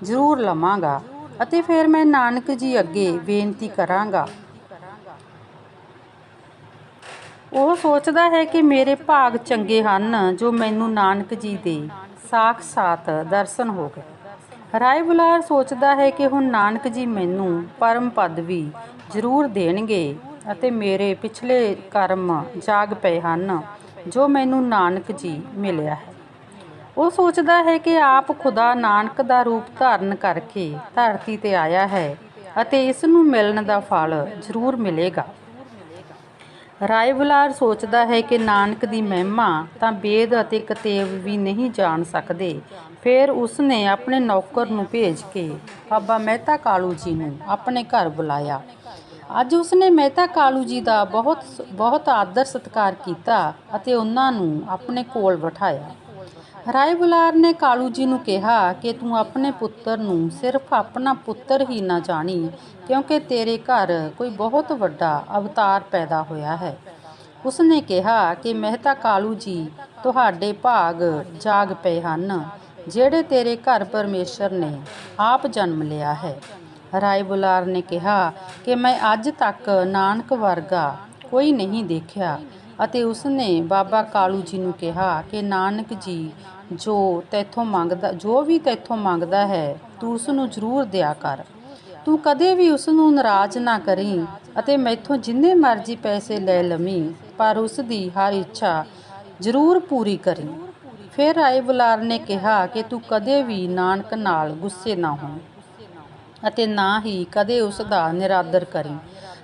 [SPEAKER 1] ਜ਼ਰੂਰ ਲਵਾਂਗਾ ਅਤੇ ਫਿਰ ਮੈਂ ਨਾਨਕ ਜੀ ਅੱਗੇ ਬੇਨਤੀ ਕਰਾਂਗਾ। ਉਹ ਸੋਚਦਾ ਹੈ ਕਿ ਮੇਰੇ ਭਾਗ ਚੰਗੇ ਹਨ ਜੋ ਮੈਨੂੰ ਨਾਨਕ ਜੀ ਦੇ ਸਾਖਸਾਤ ਦਰਸ਼ਨ ਹੋ ਗਏ। ਰਾਏ ਬੁਲਾਰ ਸੋਚਦਾ ਹੈ ਕਿ ਹੁਣ ਨਾਨਕ ਜੀ ਮੈਨੂੰ ਪਰਮ ਪਦਵੀ ਜ਼ਰੂਰ ਦੇਣਗੇ ਅਤੇ ਮੇਰੇ ਪਿਛਲੇ ਕਰਮ ਜਾਗ ਪਏ ਹਨ, ਜੋ ਮੈਨੂੰ ਨਾਨਕ ਜੀ ਮਿਲਿਆ ਹੈ। ਉਹ ਸੋਚਦਾ ਹੈ ਕਿ ਆਪ ਖੁਦਾ ਨਾਨਕ ਦਾ ਰੂਪ ਧਾਰਨ ਕਰਕੇ ਧਰਤੀ ਤੇ ਆਇਆ ਹੈ ਅਤੇ ਇਸ ਨੂੰ ਮਿਲਣ ਦਾ ਫਲ ਜ਼ਰੂਰ ਮਿਲੇਗਾ। ਰਾਏ ਬੁਲਾਰ ਸੋਚਦਾ ਹੈ ਕਿ ਨਾਨਕ ਦੀ ਮਹਿਮਾ ਤਾਂ ਵੇਦ ਅਤੇ ਕਤੇਬ ਵੀ ਨਹੀਂ ਜਾਣ ਸਕਦੇ। ਫਿਰ ਉਸਨੇ ਆਪਣੇ ਨੌਕਰ ਨੂੰ ਭੇਜ ਕੇ ਬਾਬਾ ਮਹਿਤਾ ਕਾਲੂ ਜੀ ਨੂੰ ਆਪਣੇ ਘਰ ਬੁਲਾਇਆ। ਅੱਜ ਉਸਨੇ ਮਹਿਤਾ ਕਾਲੂ ਜੀ ਦਾ ਬਹੁਤ ਬਹੁਤ ਆਦਰ ਸਤਿਕਾਰ ਕੀਤਾ ਅਤੇ ਉਹਨਾਂ ਨੂੰ ਆਪਣੇ ਕੋਲ ਬਿਠਾਇਆ। ਰਾਏ ਬੁਲਾਰ ਨੇ ਕਾਲੂ ਜੀ ਨੂੰ ਕਿਹਾ ਕਿ ਤੂੰ ਆਪਣੇ ਪੁੱਤਰ ਨੂੰ ਸਿਰਫ ਆਪਣਾ ਪੁੱਤਰ ਹੀ ਨਾ ਜਾਣੀ, ਕਿਉਂਕਿ ਤੇਰੇ ਘਰ ਕੋਈ ਬਹੁਤ ਵੱਡਾ ਅਵਤਾਰ ਪੈਦਾ ਹੋਇਆ ਹੈ। ਉਸਨੇ ਕਿਹਾ ਕਿ ਮਹਿਤਾ ਕਾਲੂ ਜੀ, ਤੁਹਾਡੇ ਭਾਗ ਜਾਗ ਪਏ ਹਨ, ਜਿਹੜੇ ਤੇਰੇ ਘਰ ਪਰਮੇਸ਼ਰ ਨੇ ਆਪ ਜਨਮ ਲਿਆ ਹੈ। ਰਾਏ ਬੁਲਾਰ ਨੇ ਕਿਹਾ ਕਿ ਮੈਂ ਅੱਜ ਤੱਕ ਨਾਨਕ ਵਰਗਾ ਕੋਈ ਨਹੀਂ ਦੇਖਿਆ। ਅਤੇ ਉਸਨੇ ਬਾਬਾ ਕਾਲੂ ਜੀ ਨੂੰ ਕਿਹਾ ਕਿ, ਨਾਨਕ ਜੀ, ਜੋ ਤੈਥੋਂ ਮੰਗਦਾ, ਜੋ ਵੀ ਤੈਥੋਂ ਮੰਗਦਾ ਹੈ, ਤੂੰ ਉਸ ਨੂੰ ਜ਼ਰੂਰ ਦਿਆ ਕਰ। ਤੂੰ ਕਦੇ ਵੀ ਉਸ ਨੂੰ ਨਾਰਾਜ਼ ਨਾ ਕਰੀਂ ਅਤੇ ਮੈਥੋਂ ਜਿੰਨੇ ਮਰਜ਼ੀ ਪੈਸੇ ਲੈ ਲਵੀਂ, ਪਰ ਉਸ ਦੀ ਹਰ ਇੱਛਾ ਜ਼ਰੂਰ ਪੂਰੀ ਕਰੀਂ। ਫਿਰ ਰਾਏ ਬੁਲਾਰ ਨੇ ਕਿਹਾ ਕਿ, ਤੂੰ ਕਦੇ ਵੀ ਨਾਨਕ ਨਾਲ ਗੁੱਸੇ ਨਾ ਹੋ ਅਤੇ ਨਾ ਹੀ ਕਦੇ ਉਸ ਦਾ ਨਿਰਾਦਰ ਕਰੀਂ।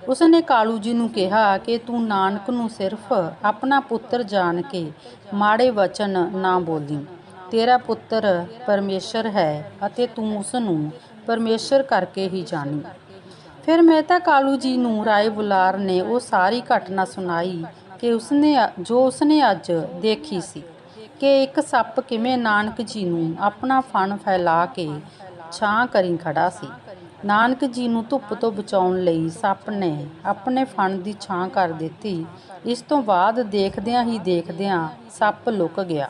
[SPEAKER 1] ਉਸਨੇ ਕਾਲੂ ਜੀ ਨੂੰ ਕਿਹਾ ਕਿ ਤੂੰ ਨਾਨਕ ਨੂੰ ਸਿਰਫ ਆਪਣਾ ਪੁੱਤਰ ਜਾਣ ਕੇ ਮਾੜੇ ਵਚਨ ਨਾ ਬੋਲੀ। ਤੇਰਾ ਪੁੱਤਰ ਪਰਮੇਸ਼ਰ ਹੈ ਅਤੇ ਤੂੰ ਉਸ ਨੂੰ ਪਰਮੇਸ਼ਰ ਕਰਕੇ ਹੀ ਜਾਣੀ। ਫਿਰ ਮਹਿਤਾ ਕਾਲੂ ਜੀ ਨੂੰ ਰਾਏ ਬੁਲਾਰ ਨੇ ਉਹ ਸਾਰੀ ਘਟਨਾ ਸੁਣਾਈ ਕਿ ਉਸਨੇ ਜੋ ਉਸਨੇ ਅੱਜ ਦੇਖੀ ਸੀ ਕਿ ਇੱਕ ਸੱਪ ਕਿਵੇਂ ਨਾਨਕ ਜੀ ਨੂੰ ਆਪਣਾ ਫਣ ਫੈਲਾ ਕੇ ਛਾਂ ਕਰੀ ਖੜਾ ਸੀ। ਨਾਨਕ ਜੀ ਨੂੰ ਧੁੱਪ ਤੋਂ ਬਚਾਉਣ ਲਈ ਸੱਪ ਨੇ ਆਪਣੇ ਫਣ ਦੀ ਛਾਂ ਕਰ ਦਿੱਤੀ। ਇਸ ਤੋਂ ਬਾਅਦ ਦੇਖਦਿਆਂ ਹੀ ਦੇਖਦਿਆਂ ਸੱਪ ਲੁਕ ਗਿਆ।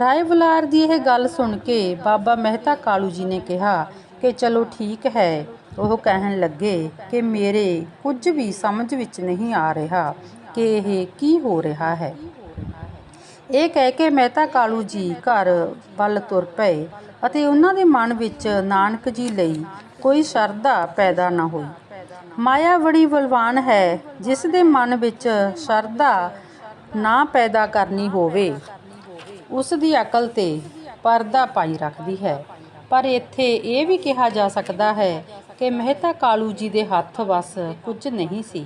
[SPEAKER 1] ਰਾਏ ਬੁਲਾਰ ਦੀ ਇਹ ਗੱਲ ਸੁਣ ਕੇ ਬਾਬਾ ਮਹਿਤਾ ਕਾਲੂ ਜੀ ਨੇ ਕਿਹਾ ਕਿ ਚਲੋ ਠੀਕ ਹੈ। ਉਹ ਕਹਿਣ ਲੱਗੇ ਕਿ ਮੇਰੇ ਕੁਝ ਵੀ ਸਮਝ ਵਿੱਚ ਨਹੀਂ ਆ ਰਿਹਾ ਕਿ ਇਹ ਕੀ ਹੋ ਰਿਹਾ ਹੈ। ਇਹ ਕਹਿ ਕੇ ਮਹਿਤਾ ਕਾਲੂ ਜੀ ਘਰ ਵੱਲ ਤੁਰ ਪਏ ਅਤੇ ਉਹਨਾਂ ਦੇ ਮਨ ਵਿੱਚ ਨਾਨਕ ਜੀ ਲਈ ਕੋਈ ਸ਼ਰਧਾ ਪੈਦਾ ਨਾ ਹੋਈ। ਮਾਇਆ ਬੜੀ ਬਲਵਾਨ ਹੈ, ਜਿਸ ਦੇ ਮਨ ਵਿੱਚ ਸ਼ਰਧਾ ਨਾ ਪੈਦਾ ਕਰਨੀ ਹੋਵੇ। ਉਸ ਦੀ ਅਕਲ ਤੇ ਪਰਦਾ ਪਾਈ ਰੱਖਦੀ ਹੈ। ਪਰ ਇੱਥੇ ਇਹ ਵੀ ਕਿਹਾ ਜਾ ਸਕਦਾ ਹੈ ਕਿ ਮਹਿਤਾ ਕਾਲੂ ਜੀ ਦੇ ਹੱਥ ਵਸ ਕੁਝ ਨਹੀਂ ਸੀ,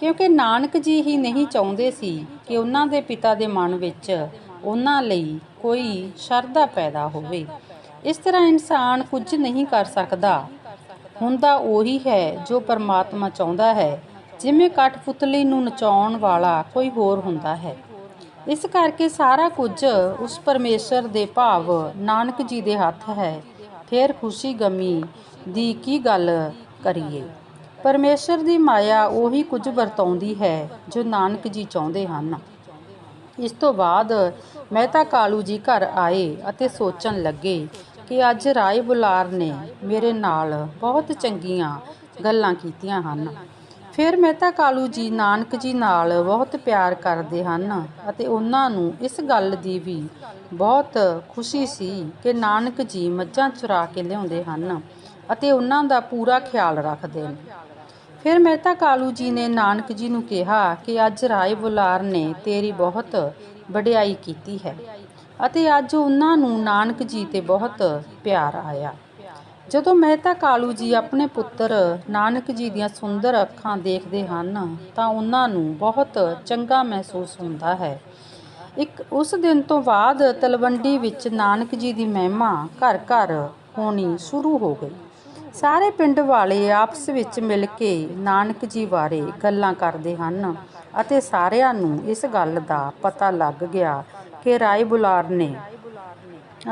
[SPEAKER 1] ਕਿਉਂਕਿ ਨਾਨਕ ਜੀ ਹੀ ਨਹੀਂ ਚਾਹੁੰਦੇ ਸੀ ਕਿ ਉਹਨਾਂ ਦੇ ਪਿਤਾ ਦੇ ਮਨ ਵਿੱਚ ਉਹਨਾਂ ਲਈ ਕੋਈ ਸ਼ਰਧਾ ਪੈਦਾ ਹੋਵੇ। ਇਸ ਤਰ੍ਹਾਂ ਇਨਸਾਨ ਕੁਝ ਨਹੀਂ ਕਰ ਸਕਦਾ। ਹੁੰਦਾ ਉਹੀ ਹੈ ਜੋ ਪਰਮਾਤਮਾ ਚਾਹੁੰਦਾ ਹੈ। ਜਿਵੇਂ ਕਠਪੁਤਲੀ ਨੂੰ ਨਚਾਉਣ ਵਾਲਾ ਕੋਈ ਹੋਰ ਹੁੰਦਾ ਹੈ। ਇਸ ਕਰਕੇ ਸਾਰਾ ਕੁਝ ਉਸ ਪਰਮੇਸ਼ਰ ਦੇ ਭਾਵ ਨਾਨਕ ਜੀ ਦੇ ਹੱਥ ਹੈ। ਫਿਰ ਖੁਸ਼ੀ ਗਮੀ ਦੀ ਕੀ ਗੱਲ ਕਰੀਏ? ਪਰਮੇਸ਼ਰ ਦੀ ਮਾਇਆ ਉਹੀ ਕੁਝ ਵਰਤਾਉਂਦੀ ਹੈ ਜੋ ਨਾਨਕ ਜੀ ਚਾਹੁੰਦੇ ਹਨ। ਇਸ ਤੋਂ ਬਾਅਦ ਮਹਿਤਾ ਕਾਲੂ ਜੀ ਘਰ ਆਏ ਅਤੇ ਸੋਚਣ ਲੱਗੇ ਕਿ ਅੱਜ ਰਾਏ ਬੁਲਾਰ ਨੇ ਮੇਰੇ ਨਾਲ ਬਹੁਤ ਚੰਗੀਆਂ ਗੱਲਾਂ ਕੀਤੀਆਂ ਹਨ। ਫਿਰ ਮਹਿਤਾ ਕਾਲੂ ਜੀ, ਨਾਨਕ ਜੀ ਨਾਲ ਬਹੁਤ ਪਿਆਰ ਕਰਦੇ ਹਨ ਅਤੇ ਉਹਨਾਂ ਨੂੰ ਇਸ ਗੱਲ ਦੀ ਵੀ ਬਹੁਤ ਖੁਸ਼ੀ ਸੀ ਕਿ ਨਾਨਕ ਜੀ ਮੱਝਾਂ ਚੁਰਾ ਕੇ ਲਿਆਉਂਦੇ ਹਨ ਅਤੇ ਉਹਨਾਂ ਦਾ ਪੂਰਾ ਖਿਆਲ ਰੱਖਦੇ ਨੇ। ਫਿਰ ਮਹਿਤਾ ਕਾਲੂ ਜੀ ਨੇ ਨਾਨਕ ਜੀ ਨੂੰ ਕਿਹਾ ਕਿ ਅੱਜ ਰਾਏ ਬੁਲਾਰ ਨੇ ਤੇਰੀ ਬਹੁਤ ਵਡਿਆਈ ਕੀਤੀ ਹੈ। ਅਤੇ ਅੱਜ ਉਹਨਾਂ ਨੂੰ ਨਾਨਕ ਜੀ ਤੇ ਬਹੁਤ ਪਿਆਰ ਆਇਆ। ਜਦੋਂ ਮਹਿਤਾ ਕਾਲੂ ਜੀ ਆਪਣੇ ਪੁੱਤਰ ਨਾਨਕ ਜੀ ਦੀਆਂ ਸੁੰਦਰ ਅੱਖਾਂ ਦੇਖਦੇ ਹਨ, ਤਾਂ ਉਹਨਾਂ ਨੂੰ ਬਹੁਤ ਚੰਗਾ ਮਹਿਸੂਸ ਹੁੰਦਾ ਹੈ। ਇੱਕ ਉਸ ਦਿਨ ਤੋਂ ਬਾਅਦ ਤਲਵੰਡੀ ਵਿੱਚ ਨਾਨਕ ਜੀ ਦੀ ਮਹਿਮਾ ਘਰ ਘਰ ਹੋਣੀ ਸ਼ੁਰੂ ਹੋ ਗਈ। ਸਾਰੇ ਪਿੰਡ ਵਾਲੇ ਆਪਸ ਵਿੱਚ ਮਿਲ ਕੇ ਨਾਨਕ ਜੀ ਬਾਰੇ ਗੱਲਾਂ ਕਰਦੇ ਹਨ ਅਤੇ ਸਾਰਿਆਂ ਨੂੰ ਇਸ ਗੱਲ ਦਾ ਪਤਾ ਲੱਗ ਗਿਆ ਕਿ ਰਾਏ ਬੁਲਾਰ ਨੇ।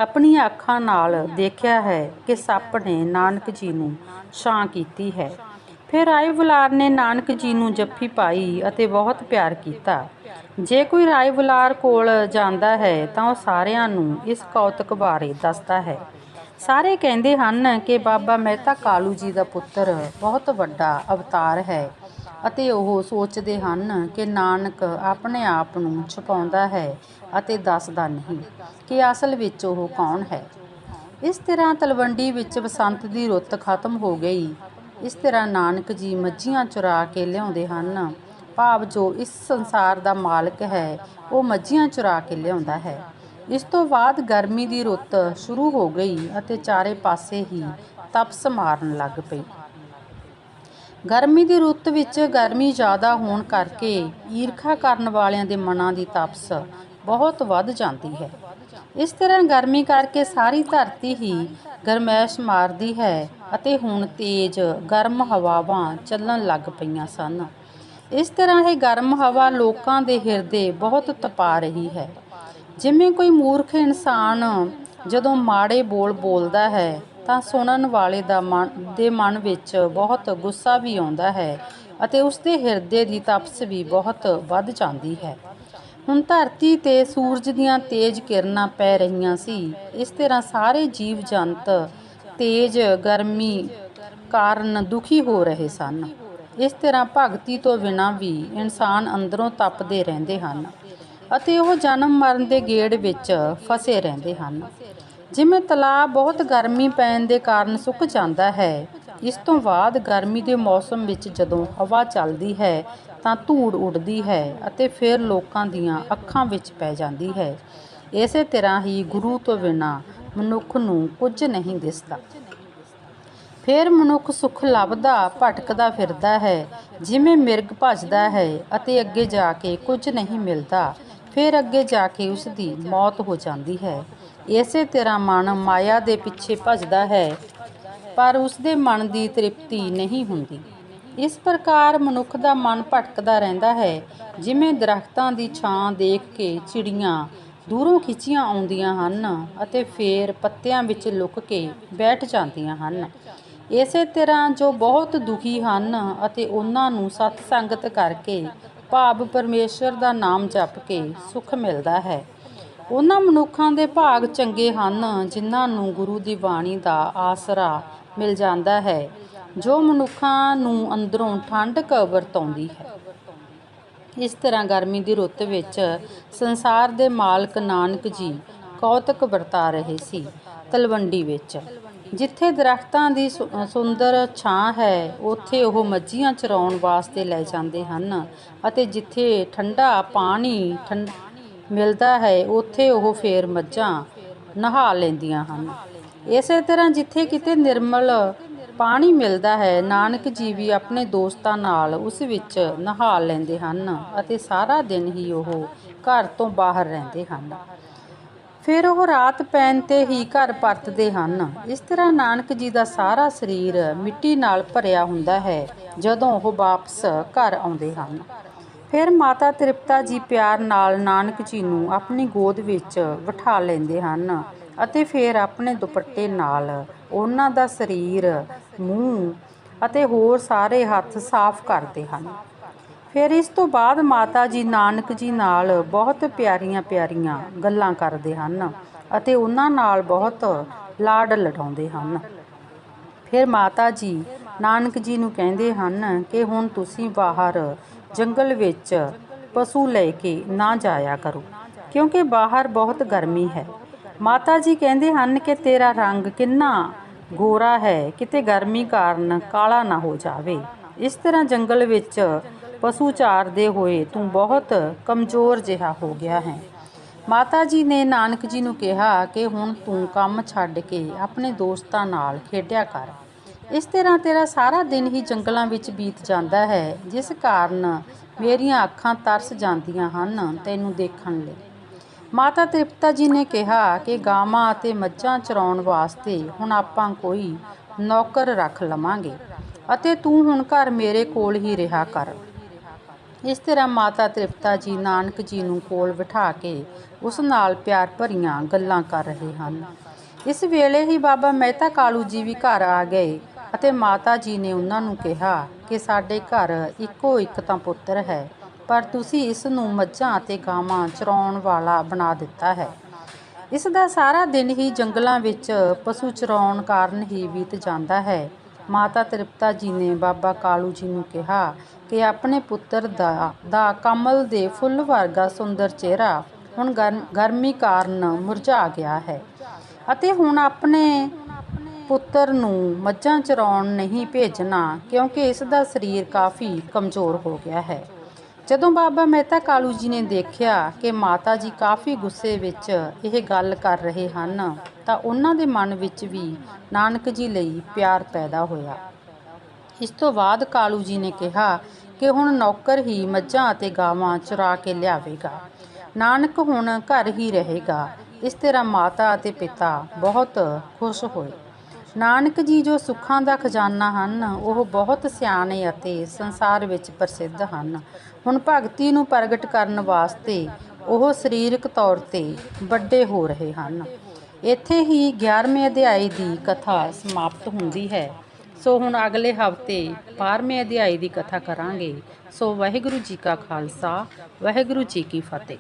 [SPEAKER 1] ਆਪਣੀਆਂ ਅੱਖਾਂ ਨਾਲ ਦੇਖਿਆ ਹੈ ਕਿ ਸੱਪ ਨੇ ਨਾਨਕ ਜੀ ਨੂੰ ਛਾਂ ਕੀਤੀ ਹੈ। ਫਿਰ ਰਾਏ ਬੁਲਾਰ ਨੇ ਨਾਨਕ ਜੀ ਨੂੰ ਜੱਫੀ ਪਾਈ ਅਤੇ ਬਹੁਤ ਪਿਆਰ ਕੀਤਾ। ਜੇ ਕੋਈ ਰਾਏ ਬੁਲਾਰ ਕੋਲ ਜਾਂਦਾ ਹੈ ਤਾਂ ਉਹ ਸਾਰਿਆਂ ਨੂੰ ਇਸ ਕੌਤਕ ਬਾਰੇ ਦੱਸਦਾ ਹੈ। ਸਾਰੇ ਕਹਿੰਦੇ ਹਨ ਕਿ ਬਾਬਾ ਮਹਿਤਾ ਕਾਲੂ ਜੀ ਦਾ ਪੁੱਤਰ ਬਹੁਤ ਵੱਡਾ ਅਵਤਾਰ ਹੈ ਅਤੇ ਉਹ ਸੋਚਦੇ ਹਨ ਕਿ ਨਾਨਕ ਆਪਣੇ ਆਪ ਨੂੰ ਛੁਪਾਉਂਦਾ ਹੈ ਅਤੇ ਦੱਸਦਾ ਨਹੀਂ ਕਿ ਅਸਲ ਵਿੱਚ ਉਹ ਕੌਣ ਹੈ। ਇਸ ਤਰ੍ਹਾਂ ਤਲਵੰਡੀ ਵਿੱਚ ਬਸੰਤ ਦੀ ਰੁੱਤ ਖਤਮ ਹੋ ਗਈ। ਇਸ ਤਰ੍ਹਾਂ ਨਾਨਕ ਜੀ ਮੱਝੀਆਂ ਚੁਰਾ ਕੇ ਲਿਆਉਂਦੇ ਹਨ। ਭਾਵ ਜੋ ਇਸ ਸੰਸਾਰ ਦਾ ਮਾਲਕ ਹੈ, ਉਹ ਮੱਝੀਆਂ ਚੁਰਾ ਕੇ ਲਿਆਉਂਦਾ ਹੈ। ਇਸ ਤੋਂ ਬਾਅਦ ਗਰਮੀ ਦੀ ਰੁੱਤ ਸ਼ੁਰੂ ਹੋ ਗਈ ਅਤੇ ਚਾਰੇ ਪਾਸੇ ਹੀ ਤਪਸ ਮਾਰਨ ਲੱਗ ਪਈ। ਗਰਮੀ ਦੀ ਰੁੱਤ ਵਿੱਚ ਗਰਮੀ ਜ਼ਿਆਦਾ ਹੋਣ ਕਰਕੇ ਈਰਖਾ ਕਰਨ ਵਾਲਿਆਂ ਦੇ ਮਨਾਂ ਦੀ ਤਪਸ ਬਹੁਤ ਵੱਧ ਜਾਂਦੀ ਹੈ। ਇਸ ਤਰ੍ਹਾਂ ਗਰਮੀ ਕਰਕੇ ਸਾਰੀ ਧਰਤੀ ਹੀ ਗਰਮੈਸ਼ ਮਾਰਦੀ ਹੈ ਅਤੇ ਹੁਣ ਤੇਜ਼ ਗਰਮ ਹਵਾਵਾਂ ਚੱਲਣ ਲੱਗ ਪਈਆਂ ਸਨ। ਇਸ ਤਰ੍ਹਾਂ ਇਹ ਗਰਮ ਹਵਾ ਲੋਕਾਂ ਦੇ ਹਿਰਦੇ ਬਹੁਤ ਤਪਾ ਰਹੀ ਹੈ। ਜਿਵੇਂ ਕੋਈ ਮੂਰਖ ਇਨਸਾਨ ਜਦੋਂ ਮਾੜੇ ਬੋਲ ਬੋਲਦਾ ਹੈ, ਤਾਂ ਸੁਣਨ ਵਾਲੇ ਦਾ ਮਨ, ਦੇ ਮਨ ਵਿੱਚ ਬਹੁਤ ਗੁੱਸਾ ਵੀ ਆਉਂਦਾ ਹੈ ਅਤੇ ਉਸ ਦੇ ਹਿਰਦੇ ਦੀ ਤਪਸ ਵੀ ਬਹੁਤ ਵੱਧ ਜਾਂਦੀ ਹੈ। ਹੁਣ ਧਰਤੀ ਤੇ ਸੂਰਜ ਦੀਆਂ ਤੇਜ਼ ਕਿਰਨਾਂ ਪੈ ਰਹੀਆਂ ਸੀ। ਇਸ ਤਰ੍ਹਾਂ ਸਾਰੇ ਜੀਵ ਜੰਤ ਤੇਜ਼, ਗਰਮੀ ਕਾਰਨ ਦੁਖੀ ਹੋ ਰਹੇ ਸਨ। ਇਸ ਤਰ੍ਹਾਂ ਭਗਤੀ ਤੋਂ ਬਿਨਾਂ ਵੀ ਇਨਸਾਨ ਅੰਦਰੋਂ ਤਪਦੇ ਰਹਿੰਦੇ ਹਨ ਅਤੇ ਉਹ ਜਨਮ ਮਰਨ ਦੇ ਗੇੜ ਵਿੱਚ ਫਸੇ ਰਹਿੰਦੇ ਹਨ। ਜਿਵੇਂ ਤਲਾਅ ਬਹੁਤ ਗਰਮੀ ਪੈਣ ਦੇ ਕਾਰਨ ਸੁੱਕ ਜਾਂਦਾ ਹੈ, ਇਸ ਤੋਂ ਬਾਅਦ ਗਰਮੀ ਦੇ ਮੌਸਮ ਵਿੱਚ ਜਦੋਂ ਹਵਾ ਚੱਲਦੀ ਹੈ ਤਾਂ ਧੂੜ ਉੱਡਦੀ ਹੈ ਅਤੇ ਫਿਰ ਲੋਕਾਂ ਦੀਆਂ ਅੱਖਾਂ ਵਿੱਚ ਪੈ ਜਾਂਦੀ ਹੈ। ਇਸੇ ਤਰ੍ਹਾਂ ਹੀ ਗੁਰੂ ਤੋਂ ਬਿਨਾਂ ਮਨੁੱਖ ਨੂੰ ਕੁਝ ਨਹੀਂ ਦਿਸਦਾ। ਫਿਰ ਮਨੁੱਖ ਸੁੱਖ ਲੱਭਦਾ, ਭਟਕਦਾ ਫਿਰਦਾ ਹੈ, ਜਿਵੇਂ ਮਿਰਗ ਭੱਜਦਾ ਹੈ ਅਤੇ ਅੱਗੇ ਜਾ ਕੇ ਕੁਝ ਨਹੀਂ ਮਿਲਦਾ, ਫਿਰ ਅੱਗੇ ਜਾ ਕੇ ਉਸਦੀ ਮੌਤ ਹੋ ਜਾਂਦੀ ਹੈ। ਇਸੇ ਤਰ੍ਹਾਂ ਮਨ ਮਾਇਆ ਦੇ ਪਿੱਛੇ ਭੱਜਦਾ ਹੈ, ਪਰ ਉਸਦੇ ਮਨ ਦੀ ਤ੍ਰਿਪਤੀ ਨਹੀਂ ਹੁੰਦੀ। ਇਸ ਪ੍ਰਕਾਰ ਮਨੁੱਖ ਦਾ ਮਨ ਭਟਕਦਾ ਰਹਿੰਦਾ ਹੈ, ਜਿਵੇਂ ਦਰੱਖਤਾਂ ਦੀ ਛਾਂ ਦੇਖ ਕੇ ਚਿੜੀਆਂ ਦੂਰੋਂ ਖਿੱਚੀਆਂ ਆਉਂਦੀਆਂ ਹਨ ਅਤੇ ਫੇਰ ਪੱਤਿਆਂ ਵਿੱਚ ਲੁਕ ਕੇ ਬੈਠ ਜਾਂਦੀਆਂ ਹਨ। ਇਸੇ ਤਰ੍ਹਾਂ ਜੋ ਬਹੁਤ ਦੁਖੀ ਹਨ ਅਤੇ ਉਹਨਾਂ ਨੂੰ ਸਤ ਸੰਗਤ ਕਰਕੇ ਭਾਵ ਪਰਮੇਸ਼ਰ ਦਾ ਨਾਮ ਜਪ ਕੇ ਸੁਖ ਮਿਲਦਾ ਹੈ। ਉਹਨਾਂ ਮਨੁੱਖਾਂ ਦੇ ਭਾਗ ਚੰਗੇ ਹਨ, ਜਿਨ੍ਹਾਂ ਨੂੰ ਗੁਰੂ ਦੀ ਬਾਣੀ ਦਾ ਆਸਰਾ ਮਿਲ ਜਾਂਦਾ ਹੈ। ਜੋ ਮਨੁੱਖਾਂ ਨੂੰ ਅੰਦਰੋਂ ਠੰਡਕ ਵਰਤਾਉਂਦੀ ਹੈ। ਇਸ ਤਰ੍ਹਾਂ ਗਰਮੀ ਦੀ ਰੁੱਤ ਵਿੱਚ ਸੰਸਾਰ ਦੇ ਮਾਲਕ ਨਾਨਕ ਜੀ ਕੌਤਕ ਵਰਤਾ ਰਹੇ ਸੀ ਤਲਵੰਡੀ ਵਿੱਚ। ਜਿੱਥੇ ਦਰਖਤਾਂ ਦੀ ਸੁ- ਸੁੰਦਰ ਛਾਂ ਹੈ, ਉੱਥੇ ਉਹ ਮੱਝੀਆਂ ਚਰਾਉਣ ਵਾਸਤੇ ਲੈ ਜਾਂਦੇ ਹਨ ਅਤੇ ਜਿੱਥੇ ਠੰਡਾ ਪਾਣੀ ਠੰਡ ਮਿਲਦਾ ਹੈ, ਉੱਥੇ ਉਹ ਫੇਰ ਮੱਝਾਂ ਨਹਾ ਲੈਂਦੀਆਂ ਹਨ। ਇਸੇ ਤਰ੍ਹਾਂ ਜਿੱਥੇ ਕਿਤੇ ਨਿਰਮਲ ਪਾਣੀ ਮਿਲਦਾ ਹੈ, ਨਾਨਕ ਜੀ ਵੀ ਆਪਣੇ ਦੋਸਤਾਂ ਨਾਲ ਉਸ ਵਿੱਚ ਨਹਾ ਲੈਂਦੇ ਹਨ ਅਤੇ ਸਾਰਾ ਦਿਨ ਹੀ ਉਹ ਘਰ ਤੋਂ ਬਾਹਰ ਰਹਿੰਦੇ ਹਨ। ਫਿਰ ਉਹ ਰਾਤ ਪੈਣ ਤੇ ਹੀ ਘਰ ਪਰਤਦੇ ਹਨ। ਇਸ ਤਰ੍ਹਾਂ ਨਾਨਕ ਜੀ ਦਾ ਸਾਰਾ ਸਰੀਰ ਮਿੱਟੀ ਨਾਲ ਭਰਿਆ ਹੁੰਦਾ ਹੈ, ਜਦੋਂ ਉਹ ਵਾਪਸ ਘਰ ਆਉਂਦੇ ਹਨ। ਫਿਰ ਮਾਤਾ ਤ੍ਰਿਪਤਾ ਜੀ ਪਿਆਰ ਨਾਲ ਨਾਨਕ ਜੀ ਨੂੰ ਆਪਣੀ ਗੋਦ ਵਿੱਚ ਬਿਠਾ ਲੈਂਦੇ ਹਨ ਅਤੇ ਫਿਰ ਆਪਣੇ ਦੁਪੱਟੇ ਨਾਲ ਉਹਨਾਂ ਦਾ ਸਰੀਰ, ਮੂੰਹ ਅਤੇ ਹੋਰ ਸਾਰੇ ਹੱਥ ਸਾਫ਼ ਕਰਦੇ ਹਨ। ਫਿਰ ਇਸ ਤੋਂ ਬਾਅਦ ਮਾਤਾ ਜੀ, ਨਾਨਕ ਜੀ ਨਾਲ ਬਹੁਤ ਪਿਆਰੀਆਂ ਪਿਆਰੀਆਂ ਗੱਲਾਂ ਕਰਦੇ ਹਨ ਅਤੇ ਉਹਨਾਂ ਨਾਲ ਬਹੁਤ ਲਾਡ ਲਡਾਉਂਦੇ ਹਨ। ਫਿਰ ਮਾਤਾ ਜੀ, ਨਾਨਕ ਜੀ ਨੂੰ ਕਹਿੰਦੇ ਹਨ ਕਿ ਹੁਣ ਤੁਸੀਂ ਬਾਹਰ ਜੰਗਲ ਵਿੱਚ ਪਸ਼ੂ ਲੈ ਕੇ ਨਾ ਜਾਇਆ ਕਰੋ, ਕਿਉਂਕਿ ਬਾਹਰ ਬਹੁਤ ਗਰਮੀ ਹੈ। ਮਾਤਾ ਜੀ ਕਹਿੰਦੇ ਹਨ ਕਿ ਤੇਰਾ ਰੰਗ ਕਿੰਨਾ ਗੋਰਾ ਹੈ। ਕਿਤੇ ਗਰਮੀ ਕਾਰਨ ਕਾਲਾ ਨਾ ਹੋ ਜਾਵੇ। ਇਸ ਤਰ੍ਹਾਂ ਜੰਗਲ ਵਿੱਚ ਪਸ਼ੂ ਚਾਰਦੇ ਹੋਏ ਤੂੰ ਬਹੁਤ ਕਮਜ਼ੋਰ ਜਿਹਾ ਹੋ ਗਿਆ ਹੈ। ਮਾਤਾ ਜੀ ਨੇ ਨਾਨਕ ਜੀ ਨੂੰ ਕਿਹਾ ਕਿ ਹੁਣ ਤੂੰ ਕੰਮ ਛੱਡ ਕੇ ਆਪਣੇ ਦੋਸਤਾਂ ਨਾਲ ਖੇਡਿਆ ਕਰ। ਇਸ ਤਰ੍ਹਾਂ ਤੇਰਾ ਸਾਰਾ ਦਿਨ ਹੀ ਜੰਗਲਾਂ ਵਿੱਚ ਬੀਤ ਜਾਂਦਾ ਹੈ, ਜਿਸ ਕਾਰਨ ਮੇਰੀਆਂ ਅੱਖਾਂ ਤਰਸ ਜਾਂਦੀਆਂ ਹਨ ਤੈਨੂੰ ਦੇਖਣ ਲਈ। ਮਾਤਾ ਤ੍ਰਿਪਤਾ ਜੀ ਨੇ ਕਿਹਾ ਕਿ ਗਾਵਾਂ ਅਤੇ ਮੱਝਾਂ ਚਰਾਉਣ ਵਾਸਤੇ ਹੁਣ ਆਪਾਂ ਕੋਈ ਨੌਕਰ ਰੱਖ ਲਵਾਂਗੇ ਅਤੇ ਤੂੰ ਹੁਣ ਘਰ ਮੇਰੇ ਕੋਲ ਹੀ ਰਿਹਾ ਕਰ। ਇਸ ਤਰ੍ਹਾਂ ਮਾਤਾ ਤ੍ਰਿਪਤਾ ਜੀ ਨਾਨਕ ਜੀ ਨੂੰ ਕੋਲ ਬਿਠਾ ਕੇ ਉਸ ਨਾਲ ਪਿਆਰ ਭਰੀਆਂ ਗੱਲਾਂ ਕਰ ਰਹੇ ਹਨ। ਇਸ ਵੇਲੇ ਹੀ ਬਾਬਾ ਮਹਿਤਾ ਕਾਲੂ ਜੀ ਵੀ ਘਰ ਆ ਗਏ ਅਤੇ ਮਾਤਾ ਜੀ ਨੇ ਉਹਨਾਂ ਨੂੰ ਕਿਹਾ ਕਿ ਸਾਡੇ ਘਰ ਇੱਕੋ ਇੱਕ ਤਾਂ ਪੁੱਤਰ ਹੈ। ਪਰ ਤੁਸੀਂ ਇਸ ਨੂੰ ਮੱਝਾਂ ਅਤੇ ਗਾਵਾਂ ਚਰਾਉਣ ਵਾਲਾ ਬਣਾ ਦਿੱਤਾ ਹੈ। ਇਸ ਦਾ ਸਾਰਾ ਦਿਨ ਹੀ ਜੰਗਲਾਂ ਵਿੱਚ ਪਸ਼ੂ ਚਰਾਉਣ ਕਾਰਨ ਹੀ ਬੀਤ ਜਾਂਦਾ ਹੈ। ਮਾਤਾ ਤ੍ਰਿਪਤਾ ਜੀ ਨੇ ਬਾਬਾ ਕਾਲੂ ਜੀ ਨੂੰ ਕਿਹਾ ਕਿ ਆਪਣੇ ਪੁੱਤਰ ਦਾ ਦਾ ਕਮਲ ਦੇ ਫੁੱਲ ਵਰਗਾ ਸੁੰਦਰ ਚਿਹਰਾ ਹੁਣ ਗਰ- ਗਰਮੀ ਕਾਰਨ ਮੁਰਝਾ ਗਿਆ ਹੈ ਅਤੇ ਹੁਣ ਆਪਣੇ ਪੁੱਤਰ ਨੂੰ ਮੱਝਾਂ ਚਰਾਉਣ ਨਹੀਂ ਭੇਜਣਾ ਕਿਉਂਕਿ ਇਸ ਦਾ ਸਰੀਰ ਕਾਫੀ ਕਮਜ਼ੋਰ ਹੋ ਗਿਆ ਹੈ। ਜਦੋਂ ਬਾਬਾ ਮਹਿਤਾ ਕਾਲੂ ਜੀ ਨੇ ਦੇਖਿਆ ਕਿ ਮਾਤਾ ਜੀ ਕਾਫੀ ਗੁੱਸੇ ਵਿੱਚ ਇਹ ਗੱਲ ਕਰ ਰਹੇ ਹਨ, ਤਾਂ ਉਹਨਾਂ ਦੇ ਮਨ ਵਿੱਚ ਵੀ ਨਾਨਕ ਜੀ ਲਈ ਪਿਆਰ ਪੈਦਾ ਹੋਇਆ। ਇਸ ਤੋਂ ਬਾਅਦ ਕਾਲੂ ਜੀ ਨੇ ਕਿਹਾ ਕਿ ਹੁਣ ਨੌਕਰ ਹੀ ਮੱਝਾਂ ਅਤੇ ਗਾਵਾਂ ਚੁਰਾ ਕੇ ਲਿਆਵੇਗਾ। ਨਾਨਕ ਹੁਣ ਘਰ ਹੀ ਰਹੇਗਾ। ਇਸ ਤਰ੍ਹਾਂ ਮਾਤਾ ਅਤੇ ਪਿਤਾ ਬਹੁਤ ਖੁਸ਼ ਹੋਏ। ਨਾਨਕ ਜੀ ਜੋ ਸੁੱਖਾਂ ਦਾ ਖਜ਼ਾਨਾ ਹਨ, ਉਹ ਬਹੁਤ ਸਿਆਣੇ ਅਤੇ ਸੰਸਾਰ ਵਿੱਚ ਪ੍ਰਸਿੱਧ ਹਨ। ਹੁਣ ਭਗਤੀ ਨੂੰ ਪ੍ਰਗਟ ਕਰਨ ਵਾਸਤੇ ਉਹ ਸਰੀਰਕ ਤੌਰ ਤੇ ਵੱਡੇ ਹੋ ਰਹੇ ਹਨ। ਇੱਥੇ ਹੀ 11ਵੇਂ ਅਧਿਆਇ ਦੀ ਕਥਾ ਸਮਾਪਤ ਹੁੰਦੀ ਹੈ। ਸੋ ਹੁਣ ਅਗਲੇ ਹਫ਼ਤੇ 12ਵੇਂ ਅਧਿਆਇ ਦੀ ਕਥਾ ਕਰਾਂਗੇ। ਸੋ ਵਾਹਿਗੁਰੂ ਜੀ ਕਾ ਖਾਲਸਾ, ਵਾਹਿਗੁਰੂ ਜੀ ਕੀ ਫਤਿਹ।